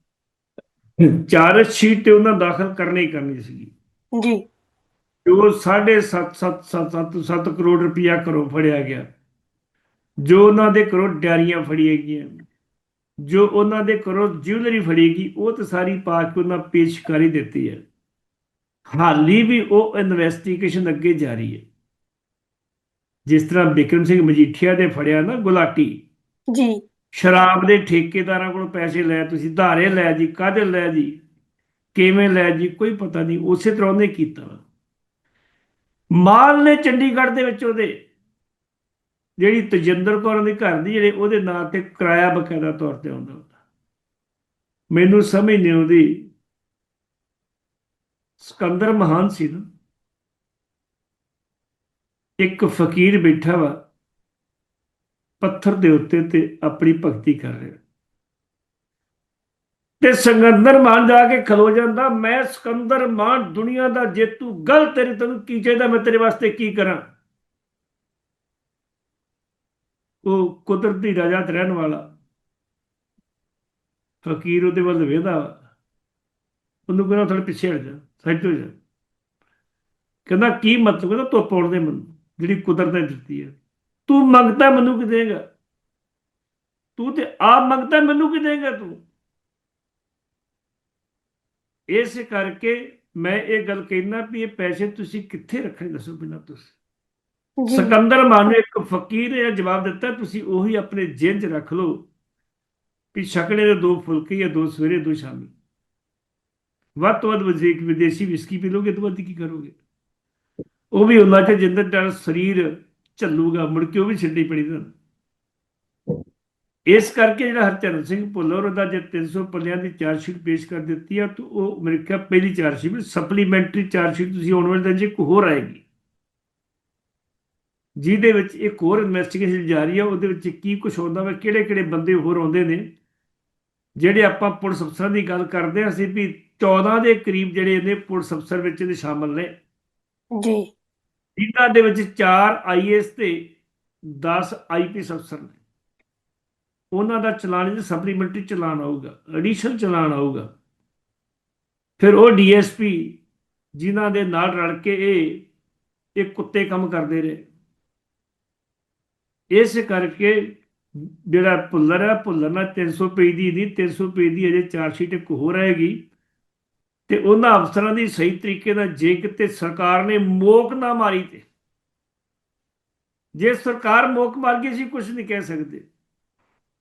ਚਾਰਜ ਸ਼ੀਟ ਤੇ ਉਹਨਾਂ ਦਾਖਲ ਕਰਨੀ ਕਰਨੀ ਸੀਗੀ। ਜੀ। ਜੋ 7.5 ਕਰੋੜ ਰੁਪਇਆ ਘਰੋਂ ਫੜਿਆ ਗਿਆ। ਜੋ ਉਹਨਾਂ ਦੇ ਘਰੋਂ ਡੈਰੀਆਂ ਫੜੀਆਂ ਗਈਆਂ। ਜੋ ਉਹਨਾਂ ਦੇ ਘਰੋਂ ਜਿਊਲਰੀ ਫੜੀ ਗਈ ਉਹ ਤਾਂ ਸਾਰੀ ਪਾ ਕੇ ਉਹਨਾਂ ਪੇਸ਼ਕਾਰੀ ਦਿੱਤੀ ਹੈ। ਹਾਲੀ ਵੀ ਉਹ ਇਨਵੈਸਟੀਗੇਸ਼ਨ ਅੱਗੇ ਜਾਰੀ ਹੈ। ਜਿਸ ਤਰ੍ਹਾਂ ਬਿਕਰਮ ਸਿੰਘ ਮਜੀਠੀਆ ਦੇ ਫੜਿਆ ਨਾ ਗੁਲਾਟੀ। ਜੀ। ਸ਼ਰਾਬ ਦੇ ਠੇਕੇਦਾਰਾਂ ਕੋਲੋਂ ਪੈਸੇ ਲੈ ਤੁਸੀਂ ਧਾਰੇ ਲੈ ਜੀ ਕਾਹਦੇ ਲੈ ਜੀ ਕਿਵੇਂ ਲੈ ਜੀ ਕੋਈ ਪਤਾ ਨਹੀਂ ਉਸੇ ਤਰ੍ਹਾਂ ਉਹਨੇ ਕੀਤਾ। ਮਾਲ ਨੇ ਚੰਡੀਗੜ੍ਹ ਦੇ ਵਿੱਚ ਉਹਦੇ, ਜਿਹੜੀ ਤਜਿੰਦਰ ਕੌਰ ਦੇ ਘਰ ਦੀ ਜਿਹੜੇ ਉਹਦੇ ਨਾਂ ਤੇ ਕਿਰਾਇਆ ਬਕਾਇਦਾ ਤੌਰ ਤੇ ਆਉਂਦਾ ਹੁੰਦਾ। ਮੈਨੂੰ ਸਮਝ ਨਹੀਂ ਆਉਂਦੀ, ਸਿਕੰਦਰ ਮਹਾਨ ਸੀ ਨਾ। ਇੱਕ ਫਕੀਰ ਬੈਠਾ ਵਾ, ਪੱਥਰ ਦੇ ਉੱਤੇ ਤੇ ਆਪਣੀ ਭਗਤੀ ਕਰ ਰਿਹਾ। ਤੇ ਸਿਕੰਦਰ ਮਾਨ ਜਾ ਕੇ ਖਲੋ ਜਾਂਦਾ, ਮੈਂ ਸਿਕੰਦਰ ਮਾਨ ਦੁਨੀਆ ਦਾ ਜੇਤੂ, ਗਲ ਤੇਰੇ ਤੈਨੂੰ ਕੀ ਚਾਹੀਦਾ ਮੈਂ ਤੇਰੇ ਵਾਸਤੇ ਕੀ ਕਰਾਂ? ਉਹ ਕੁਦਰਤੀ ਰਾਜਾ ਤੇ ਰਹਿਣ ਵਾਲਾ, ਫਕੀਰ ਉਹਦੇ ਵੱਲ ਵੇਦਾ ਉਹਨੂੰ ਕਹਿੰਦਾ ਥੋੜੇ ਪਿੱਛੇ ਹਟ ਜਾ, ਸਾਈਡ ਤੋਂ ਜਾ। ਕਹਿੰਦਾ, ਕੀ ਮਤਲਬ? ਕਹਿੰਦਾ ਤੂੰ ਪਾਉਣ ਦੇ ਮੈਨੂੰ, ਜਿਹੜੀ ਕੁਦਰਤ ਨੇ ਦਿੱਤੀ ਹੈ। ਤੂੰ ਮੰਗਦਾ ਮੈਨੂੰ ਕੀ ਦੇਗਾ ਤੂੰ ਤੇ ਆਪ ਮੰਗਦਾ ਮੈਨੂੰ ਕੀ ਦੇਗਾ ਤੂੰ? ਇਸ ਕਰਕੇ ਮੈਂ ਇਹ ਗੱਲ ਕਹਿਣਾ ਵੀ ਇਹ ਪੈਸੇ ਤੁਸੀਂ ਕਿੱਥੇ ਰੱਖਣੇ ਦੱਸੋ ਬਿਨਾਂ ਤੁਸੀਂ? ਸਿਕੰਦਰ ਮਾਨ ਨੂੰ ਇੱਕ ਫਕੀਰ ਨੇ ਜਵਾਬ ਦਿੱਤਾ ਤੁਸੀਂ ਉਹੀ ਆਪਣੇ ਜੇਬ 'ਚ ਰੱਖ ਲਓ ਵੀ ਛਕੜੇ ਦੇ ਦੋ ਫੁਲਕੇ ਜਾਂ ਦੋ ਸਵੇਰੇ ਦੋ ਸ਼ਾਮੀ। ਵੱਧ ਤੋਂ ਵੱਧ ਵਜ਼ੀਕ ਵਿਦੇਸ਼ੀ ਵਿਸਕੀ ਪੀ ਲੋਗੇ ਤਾਂ ਵੱਧ ਕੀ ਕਰੋਗੇ? ਉਹ ਵੀ ਉਹਨਾਂ ਚ ਜਿੰਦਰ ਦਾ ਸਰੀਰ ਚੱਲੂਗਾ ਮੁੜ ਕੇ ਉਹ ਵੀ ਛੱਡੀ ਪੜੀ ਨਾ ਇਸ ਕਰਕੇ ਜਿਹੜਾ ਹਰਚਰਨ ਸਿੰਘ ਭੁੱਲਰ ਉਹਦਾ ਜੇ 300 ਪੱਲਿਆਂ ਦੀ ਚਾਰਜ ਸ਼ੀਟ ਪੇਸ਼ ਕਰ ਦਿੱਤੀ ਆ ਤਾਂ ਉਹ ਮੇਰੇ ਖਿਆਲ ਪਹਿਲੀ charge sheet supplementary charge sheet ਤੁਸੀਂ ਆਉਣ ਵਾਲੇ ਦਿਨ 'ਚ ਇੱਕ ਹੋਰ ਆਏਗੀ। ਜਿਹਦੇ ਵਿੱਚ ਇੱਕ ਹੋਰ ਇਨਵੈਸਟੀਗੇਸ਼ਨ ਜਾਰੀ ਆ ਉਹਦੇ ਵਿੱਚ ਕੀ ਕੁਝ ਹੁੰਦਾ ਵਾ ਕਿਹੜੇ ਕਿਹੜੇ ਬੰਦੇ ਹੋਰ ਆਉਂਦੇ ਨੇ ਜਿਹੜੇ ਆਪਾਂ ਪੁਲਿਸ ਅਫਸਰਾਂ ਦੀ ਗੱਲ ਕਰਦੇ ਹਾਂ ਅਸੀਂ ਵੀ 14 ਦੇ ਕਰੀਬ ਜਿਹੜੇ ਨੇ ਪੁਲਿਸ ਅਫਸਰ ਵਿੱਚ ਇਹਦੇ ਸ਼ਾਮਲ ਨੇ। ਜੀ। ਜਿਨ੍ਹਾਂ ਦੇ ਵਿੱਚ 4 ਆਈਐਸ ਤੇ 10 ਆਈਪੀਐਸ ਅਫਸਰ ਨੇ। ਉਹਨਾਂ ਦਾ ਚਲਾਨ ਜਿਹੜਾ ਸਪਲੀਮੈਂਟਰੀ ਚਲਾਨ ਆਊਗਾ ਐਡੀਸ਼ਨਲ ਚਲਾਨ ਆਊਗਾ। ਫਿਰ ਉਹ ਡੀਐਸਪੀ ਜਿਨ੍ਹਾਂ ਦੇ ਨਾਲ ਰਲ ਕੇ ਇਹ ਇਹ ਕੁੱਤੇ ਕੰਮ ਕਰਦੇ ਰਹੇ। ਇਸ ਕਰਕੇ ਜਿਹੜਾ ਭੁੱਲਰ ਹੈ, ਭੁੱਲਰ ਨਾਲ 300 ਪੇਜ ਦੀ ਨਹੀਂ 300 ਪੇਜ ਦੀ ਅਜੇ ਚਾਰ ਸ਼ੀਟ ਇੱਕ ਹੋਰ ਆਏਗੀ। ਤੇ ਉਹਨਾਂ ਅਫਸਰਾਂ ਦੀ ਸਹੀ ਤਰੀਕੇ ਨਾਲ ਜੇ ਕਿਤੇ ਸਰਕਾਰ ਨੇ ਮੋਕ ਨਾ ਮਾਰੀ ਤੇ। ਜੇ ਸਰਕਾਰ ਮੋਕ ਮਾਰ ਗਈ ਸੀ ਕੁਝ ਨਹੀਂ ਕਹਿ ਸਕਦੇ।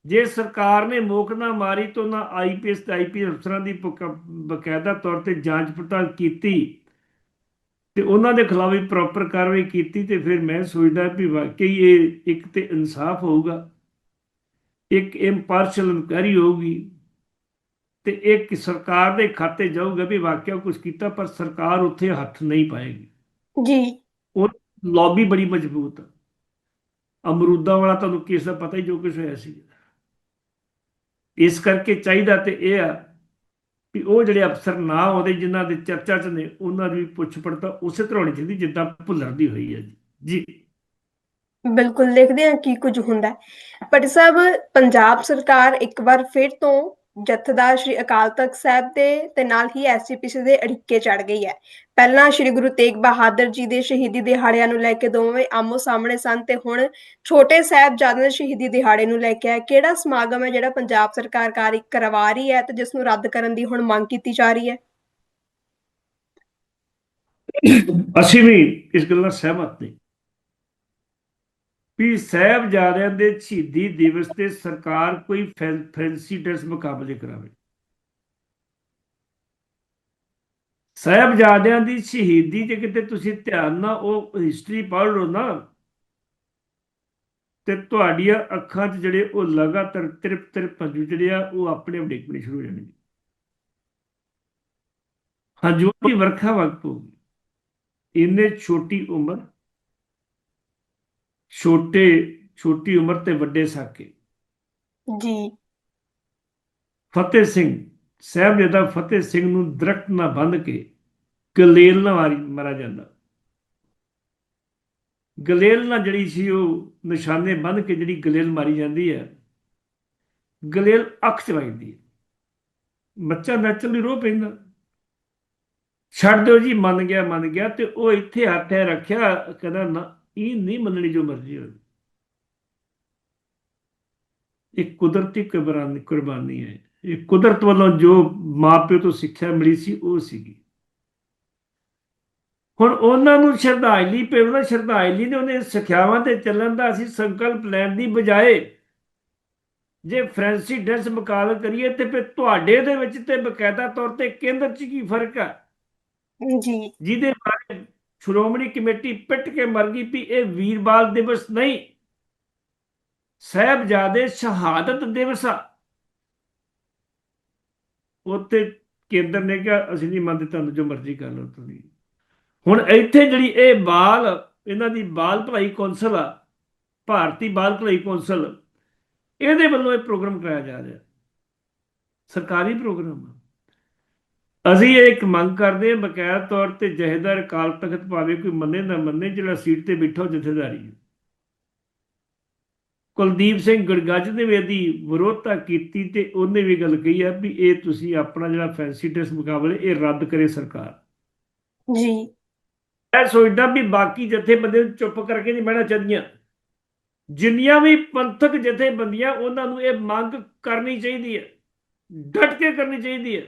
ਜੇ ਸਰਕਾਰ ਨੇ ਮੋਕ ਨਾ ਮਾਰੀ ਤਾਂ ਉਹਨਾਂ ਆਈਪੀਐਸ ਤੇ ਆਈਪੀਐਸ ਅਫਸਰਾਂ ਦੀ ਬਕਾ- ਬਕਾਇਦਾ ਤੌਰ ਤੇ ਜਾਂਚ ਪੜਤਾਲ ਕੀਤੀ ਤੇ ਉਹਨਾਂ ਦੇ ਖਿਲਾਫ ਵੀ ਪ੍ਰੋਪਰ ਕਾਰਵਾਈ ਕੀਤੀ ਤੇ ਫਿਰ ਮੈਂ ਸੋਚਦਾ ਵੀ ਵਾਕਈ ਇਹ ਇੱਕ ਤੇ ਇਨਸਾਫ ਹੋਊਗਾ ਇੱਕ ਇੰਪਾਰਸ਼ਲ ਇਨਕੁਆਇਰੀ ਹੋਊਗੀ ਤੇ ਇੱਕ ਸਰਕਾਰ ਦੇ ਖਾਤੇ ਜਾਊਗਾ ਵੀ ਵਾਕਿਆ ਕੁਝ ਕੀਤਾ ਪਰ ਸਰਕਾਰ ਉੱਥੇ ਹੱਥ ਨਹੀਂ ਪਾਏਗੀ। ਜੀ। ਲੌਬੀ ਬੜੀ ਮਜ਼ਬੂਤ ਆ। ਅਮਰੂਦਾਂ ਵਾਲਾ ਤੁਹਾਨੂੰ ਕੇਸ ਦਾ ਪਤਾ ਹੀ ਜੋ ਕੁਝ ਹੋਇਆ ਸੀ। ਇਸ ਕਰਕੇ ਚਾਹੀਦਾ ਤੇ ਇਹ ਆ ਵੀ ਉਹ ਜਿਹੜੇ ਅਫਸਰ ਨਾ ਆਉਂਦੇ, ਜਿਨ੍ਹਾਂ ਦੇ ਚਰਚਾ 'ਚ ਨੇ, ਉਹਨਾਂ ਦੀ ਪੁੱਛ ਪੜਤਾਲ ਉਸੇ ਤਰ੍ਹਾਂ ਹੋਣੀ ਚਾਹੀਦੀ, ਜਿੱਦਾਂ ਭੁੱਲਰ ਦੀ ਹੋਈ ਹੈ ਜੀ। ਬਿਲਕੁਲ, ਦੇਖਦੇ ਹਾਂ ਕੀ ਕੁਝ ਹੁੰਦਾ। ਹੈ ਪਰ ਸਾਹਿਬ ਪੰਜਾਬ ਸਰਕਾਰ ਇੱਕ ਵਾਰ ਫਿਰ ਤੋਂ ਜਥੇਦਾਰ ਸ਼੍ਰੀ ਅਕਾਲ ਤਖਤ ਸਾਹਿਬ ਦੇ ਤੇ ਨਾਲ ਹੀ ਐਸਜੀਪੀਸੀ ਦੇ ਅੜਿੱਕੇ ਚੜ ਗਈ ਹੈ। ਪਹਿਲਾਂ ਸ਼੍ਰੀ ਗੁਰੂ ਤੇਗ ਬਹਾਦਰ ਜੀ ਦੇ ਸ਼ਹੀਦੀ ਦਿਹਾੜਿਆਂ ਨੂੰ ਲੈ ਕੇ ਦੋਵੇਂ ਆਮੋ ਸਾਹਮਣੇ ਸਨ ਤੇ ਹੁਣ ਛੋਟੇ ਸਾਹਿਬਜ਼ਾਦਿਆਂ ਦੇ ਸ਼ਹੀਦੀ ਦਿਹਾੜੇ ਨੂੰ ਲੈ ਕੇ ਆ ਕਿਹੜਾ ਸਮਾਗਮ ਹੈ ਜਿਹੜਾ ਪੰਜਾਬ ਸਰਕਾਰ ਕਾਰੀ ਕਰਵਾ ਰਹੀ ਹੈ ਤੇ ਜਿਸ ਨੂੰ ਰੱਦ ਕਰਨ ਦੀ ਹੁਣ ਮੰਗ ਕੀਤੀ ਜਾ ਰਹੀ ਹੈ? ਅਸੀਂ ਵੀ ਇਸ ਗੱਲ ਨਾਲ ਸਹਿਮਤ ਨਹੀਂ। ਵੀ ਸਾਹਿਬਜ਼ਾਦਿਆਂ ਦੇ ਸ਼ਹੀਦੀ ਦਿਵਸ ਤੇ ਸਰਕਾਰ ਕੋਈ ਫੈਂ- ਫੈਂਸੀ ਡਰੈਸ ਮੁਕਾਬਲੇ ਕਰਾਵੇ। ਸਾਹਿਬਜ਼ਾਦਿਆਂ ਦੀ ਸ਼ਹੀਦੀ ਜੇ ਕਿਤੇ ਤੁਸੀਂ ਧਿਆਨ ਨਾਲ ਉਹ ਹਿਸਟਰੀ ਪੜ੍ਹ ਲਓ ਨਾ, ਤੇ ਤੁਹਾਡੀਆਂ ਅੱਖਾਂ 'ਚ ਜਿਹੜੇ ਉਹ ਲਗਾਤਾਰ ਤ੍ਰਿਪ ਤ੍ਰਿਪ ਹੰਝੂ ਜਿਹੜੇ ਆ, ਉਹ ਆਪਣੇ ਆਪ ਡਿੱਗਣੇ ਸ਼ੁਰੂ ਹੋ ਜਾਣਗੇ। ਹੰਝੂ ਦੀ ਵਰਖਾ ਵਕਤ ਹੋਊਗੀ। ਇੰਨੇ ਛੋਟੀ ਉਮਰ ਛੋਟੇ ਛੋਟੀ ਉਮਰ ਤੇ ਵੱਡੇ ਸਾਕੇ। ਜੀ। ਫਤਿਹ ਸਿੰਘ ਸਾਹਿਬਜ਼ਾਦਾ ਫਤਿਹ ਸਿੰਘ ਨੂੰ ਦਰਖਤ ਨਾਲ ਬੰਨ੍ਹ ਕੇ ਗਲੇਲ ਨਾਲ ਮਾਰੀ ਮਾਰਿਆ ਜਾਂਦਾ। ਗਲੇਲ ਨਾਲ ਜਿਹੜੀ ਸੀ ਉਹ ਨਿਸ਼ਾਨੇ ਬੰਨ੍ਹ ਕੇ ਜਿਹੜੀ ਗਲੇਲ ਮਾਰੀ ਜਾਂਦੀ ਹੈ ਗਲੇਲ ਅੱਖ ਚ ਵੱਜਦੀ ਹੈ। ਬੱਚਾ ਨੈਚੁਰਲੀ ਰੋ ਪੈਂਦਾ। ਛੱਡ ਦਿਓ ਜੀ ਮੰਨ ਗਿਆ ਮੰਨ ਗਿਆ ਤੇ ਉਹ ਇੱਥੇ ਹੱਥ ਹੈ ਰੱਖਿਆ ਕਹਿੰਦਾ ਨਾ ਇਹ ਨਹੀਂ ਮੰਨਣੀ ਜੋ ਮਰਜ਼ੀ ਹੋਵੇ। ਇਹ ਕੁਦਰਤੀ ਕੁਰਬਾਨੀ ਕੁਰਬਾਨੀ ਹੈ। ਇਹ ਕੁਦਰਤ ਵੱਲੋਂ ਜੋ ਮਾਪਿਓ ਤੋਂ ਸਿੱਖਿਆ ਮਿਲੀ ਸੀ ਉਹ ਸੀਗੀ। ਹੁਣ ਉਹਨਾਂ ਨੂੰ ਸ਼ਰਧਾਂਜਲੀ ਪੇਵਣਾ ਸ਼ਰਧਾਂਜਲੀ ਨੇ ਉਹਨੇ ਸਿੱਖਿਆਵਾਂ ਤੇ ਚੱਲਣ ਦਾ ਅਸੀਂ ਸੰਕਲਪ ਲੈਣ ਦੀ ਬਜਾਏ ਜੇ ਫ੍ਰੈਂਸੀ ਡਰੈਸ ਮੁਕਾਬਲ ਕਰੀਏ ਤੇ ਫਿਰ ਤੁਹਾਡੇ ਦੇ ਵਿੱਚ ਤੇ ਬਕਾਇਦਾ ਤੌਰ ਤੇ ਕੇਂਦਰ 'ਚ ਕੀ ਫ਼ਰਕ ਹੈ? ਜੀ ਜਿਹਦੇ ਬਾਰੇ ਸ਼੍ਰੋਮਣੀ ਕਮੇਟੀ ਪਿੱਟ ਕੇ ਮਰ ਗਈ ਵੀ ਇਹ ਵੀਰਬਾਲ ਦਿਵਸ ਨਹੀਂ। ਸਾਹਿਬਜ਼ਾਦੇ ਸ਼ਹਾਦਤ ਦਿਵਸ ਆ। ਉੱਥੇ ਕੇਂਦਰ ਨੇ ਕਿਹਾ, ਅਸੀਂ ਨਹੀਂ ਮੰਨਦੇ ਤੁਹਾਨੂੰ, ਜੋ ਮਰਜ਼ੀ ਕਰ ਲਓ ਤੁਸੀਂ। ਹੁਣ ਇੱਥੇ ਜਿਹੜੀ ਇਹ ਬਾਲ, ਇਹਨਾਂ ਦੀ ਬਾਲ ਭਲਾਈ ਕੌਂਸਲ ਆ, ਭਾਰਤੀ ਬਾਲ ਭਲਾਈ ਕੌਂਸਲ, ਇਹਦੇ ਵੱਲੋਂ ਇਹ ਪ੍ਰੋਗਰਾਮ ਕਰਾਇਆ ਜਾ ਰਿਹਾ। ਸਰਕਾਰੀ ਪ੍ਰੋਗਰਾਮ ਆ। ਅਸੀਂ ਇਹ ਇੱਕ ਮੰਗ ਕਰਦੇ ਹਾਂ ਬਕਾਇਦਾ ਤੌਰ ਤੇ ਜਹੇਦਾਰ ਅਕਾਲ ਤਖਤ ਭਾਵੇਂ ਕੋਈ ਮੰਨੇ ਨਾ ਮੰਨੇ ਜਿਹੜਾ ਸੀਟ ਤੇ ਬੈਠਾ ਜਥੇਦਾਰੀ ਹੈ। ਕੁਲਦੀਪ ਸਿੰਘ ਗੜਗੱਜ ਨੇ ਵੀ ਇਹਦੀ ਵਿਰੋਧਤਾ ਕੀਤੀ ਤੇ ਉਹਨੇ ਵੀ ਗੱਲ ਕਹੀ ਹੈ ਵੀ ਇਹ ਤੁਸੀਂ ਆਪਣਾ ਜਿਹੜਾ ਫੈਂਸੀ ਡਰੈਸ ਮੁਕਾਬਲੇ ਇਹ ਰੱਦ ਕਰੇ ਸਰਕਾਰ। ਜੀ। ਮੈਂ ਸੋਚਦਾ ਵੀ ਬਾਕੀ ਜਥੇਬੰਦੀਆਂ ਚੁੱਪ ਕਰਕੇ ਨਹੀਂ ਬਹਿਣਾ ਚਾਹੀਦੀਆਂ। ਜਿੰਨੀਆਂ ਵੀ ਪੰਥਕ ਜਥੇਬੰਦੀਆਂ ਉਹਨਾਂ ਨੂੰ ਇਹ ਮੰਗ ਕਰਨੀ ਚਾਹੀਦੀ ਹੈ ਡਟ ਕੇ ਕਰਨੀ ਚਾਹੀਦੀ ਹੈ।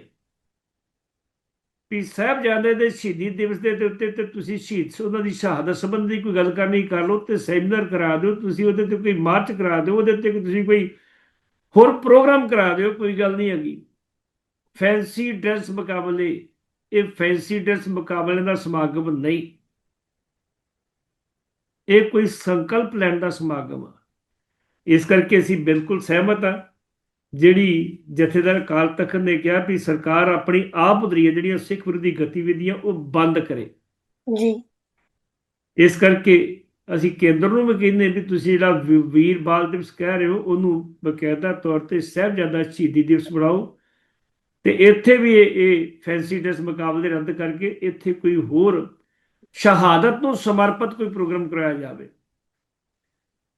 ਵੀ ਸਾਹਿਬਜ਼ਾਦੇ ਦੇ ਸ਼ਹੀਦੀ ਦਿਵਸ ਦੇ ਉੱਤੇ ਤੇ ਤੁਸੀਂ ਸ਼ਹੀਦ ਉਹਨਾਂ ਦੀ ਸ਼ਹਾਦਤ ਸੰਬੰਧੀ ਕੋਈ ਗੱਲ ਕਰਨੀ ਕਰ ਲਓ ਤੇ ਸੈਮੀਨਾਰ ਕਰਾ ਦਿਓ, ਤੁਸੀਂ ਉਹਦੇ ਤੇ ਕੋਈ ਮਾਰਚ ਕਰਾ ਦਿਓ, ਉਹਦੇ ਤੇ ਤੁਸੀਂ ਕੋਈ ਹੋਰ ਪ੍ਰੋਗਰਾਮ ਕਰਾ ਦਿਓ, ਕੋਈ ਗੱਲ ਨਹੀਂ ਹੈਗੀ। ਫੈਂਸੀ ਡਰੈਸ ਮੁਕਾਬਲੇ, ਇਹ ਫੈਂਸੀ ਡਰੈਸ ਮੁਕਾਬਲੇ ਦਾ ਸਮਾਗਮ ਨਹੀਂ। ਇਹ ਕੋਈ ਸੰਕਲਪ ਲੈਣ ਦਾ ਸਮਾਗਮ ਆ। ਇਸ ਕਰਕੇ ਅਸੀਂ ਬਿਲਕੁਲ ਸਹਿਮਤ ਆ। ਜਿਹੜੀ ਜਥੇਦਾਰ ਅਕਾਲ ਤਖਤ ਨੇ ਕਿਹਾ ਵੀ ਸਰਕਾਰ ਆਪਣੀ ਆਪ ਉਧਰੀਆਂ ਜਿਹੜੀਆਂ ਸਿੱਖ ਵਿਰੋਧੀ ਗਤੀਵਿਧੀਆਂ ਉਹ ਬੰਦ ਕਰੇ। ਜੀ। ਇਸ ਕਰਕੇ ਅਸੀਂ ਕੇਂਦਰ ਨੂੰ ਵੀ ਕਹਿੰਦੇ ਵੀ ਤੁਸੀਂ ਜਿਹੜਾ ਵੀਰ ਬਾਲ ਦਿਵਸ ਕਹਿ ਰਹੇ ਹੋ ਉਹਨੂੰ ਬਕਾਇਦਾ ਤੌਰ ਤੇ ਸਾਹਿਬਜ਼ਾਦਾ ਸ਼ਹੀਦੀ ਦਿਵਸ ਬਣਾਓ। ਤੇ ਇੱਥੇ ਵੀ ਇਹ ਇਹ ਫੈਂਸੀ ਡਰੈਸ ਮੁਕਾਬਲੇ ਰੱਦ ਕਰਕੇ ਇੱਥੇ ਕੋਈ ਹੋਰ ਸ਼ਹਾਦਤ ਨੂੰ ਸਮਰਪਿਤ ਕੋਈ ਪ੍ਰੋਗਰਾਮ ਕਰਾਇਆ ਜਾਵੇ।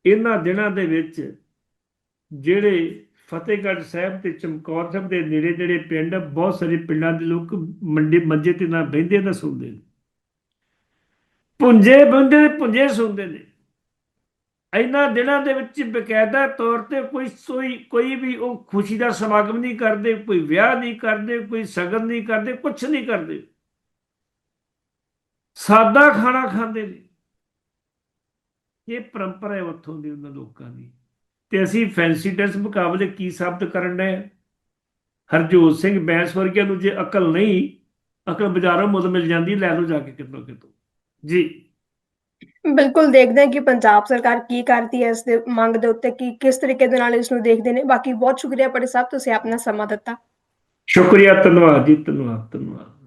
ਇਹਨਾਂ ਦਿਨਾਂ ਦੇ ਵਿੱਚ ਜਿਹੜੇ ਫਤਿਹਗੜ੍ਹ ਸਾਹਿਬ ਤੇ ਚਮਕੌਰ ਸਾਹਿਬ ਦੇ ਨੇੜੇ ਜਿਹੜੇ ਪਿੰਡ ਬਹੁਤ ਸਾਰੇ ਪਿੰਡਾਂ ਦੇ ਲੋਕ ਮੰਡੇ, ਮੰਜੇ ਤੇ ਨਾ ਬਹਿੰਦੇ ਨਾ ਸੌਂਦੇ ਨੇ। ਪੁੰਜੇ ਬੰਦੇ ਪੁੰਜੇ ਸੁਣਦੇ ਨੇ। ਇਹਨਾਂ ਦਿਨਾਂ ਦੇ ਵਿੱਚ ਬਕਾਇਦਾ ਤੌਰ ਤੇ ਕੋਈ ਕੋਈ ਕੋਈ ਵੀ ਉਹ ਖੁਸ਼ੀ ਦਾ ਸਮਾਗਮ ਨਹੀਂ ਕਰਦੇ, ਕੋਈ ਵਿਆਹ ਨਹੀਂ ਕਰਦੇ, ਕੋਈ ਸ਼ਗਨ ਨਹੀਂ ਕਰਦੇ ਕੁਝ ਨਹੀਂ ਕਰਦੇ। ਸਾਦਾ ਖਾਣਾ ਖਾਂਦੇ ਨੇ। ਇਹ ਪਰੰਪਰਾ ਹੈ ਉੱਥੋਂ ਦੀ ਉਹਨਾਂ ਲੋਕਾਂ ਦੀ। ਤੇ ਅਸੀਂ ਫੈਂਸੀ ਡਰੈਸ ਮੁਕਾਬਲੇ ਕੀ ਸਾਬਤ ਕਰਨ ਦੇ ਹਰਜੋਤ ਸਿੰਘ ਬੈਂਸ ਵਰਗਿਆਂ ਨੂੰ ਜੇ ਅਕਲ ਨਹੀਂ ਅਕਲ ਬਾਜ਼ਾਰੋਂ ਮੁੱਲ ਮਿਲ ਜਾਂਦੀ ਲੈ ਲਓ ਜਾ ਕੇ ਕਿਤੋਂ ਕਿਤੋਂ। ਜੀ। ਬਿਲਕੁਲ ਦੇਖਦੇ ਹਾਂ ਕਿ ਪੰਜਾਬ ਸਰਕਾਰ ਕੀ ਕਰਦੀ ਹੈ ਇਸ ਦੇ ਮੰਗ ਦੇ ਉੱਤੇ ਕਿ ਕਿਸ ਤਰੀਕੇ ਦੇ ਨਾਲ ਇਸ ਨੂੰ ਦੇਖਦੇ ਨੇ। ਬਾਕੀ ਬਹੁਤ ਸ਼ੁਕਰੀਆ ਪੜੇ ਸਾਹਿਬ ਤੁਸੀਂ ਆਪਣਾ ਸਮਾਂ ਦਿੱਤਾ। ਸ਼ੁਕਰੀਆ ਧੰਨਵਾਦ ਜੀ ਧੰਨਵਾਦ ਧੰਨਵਾਦ।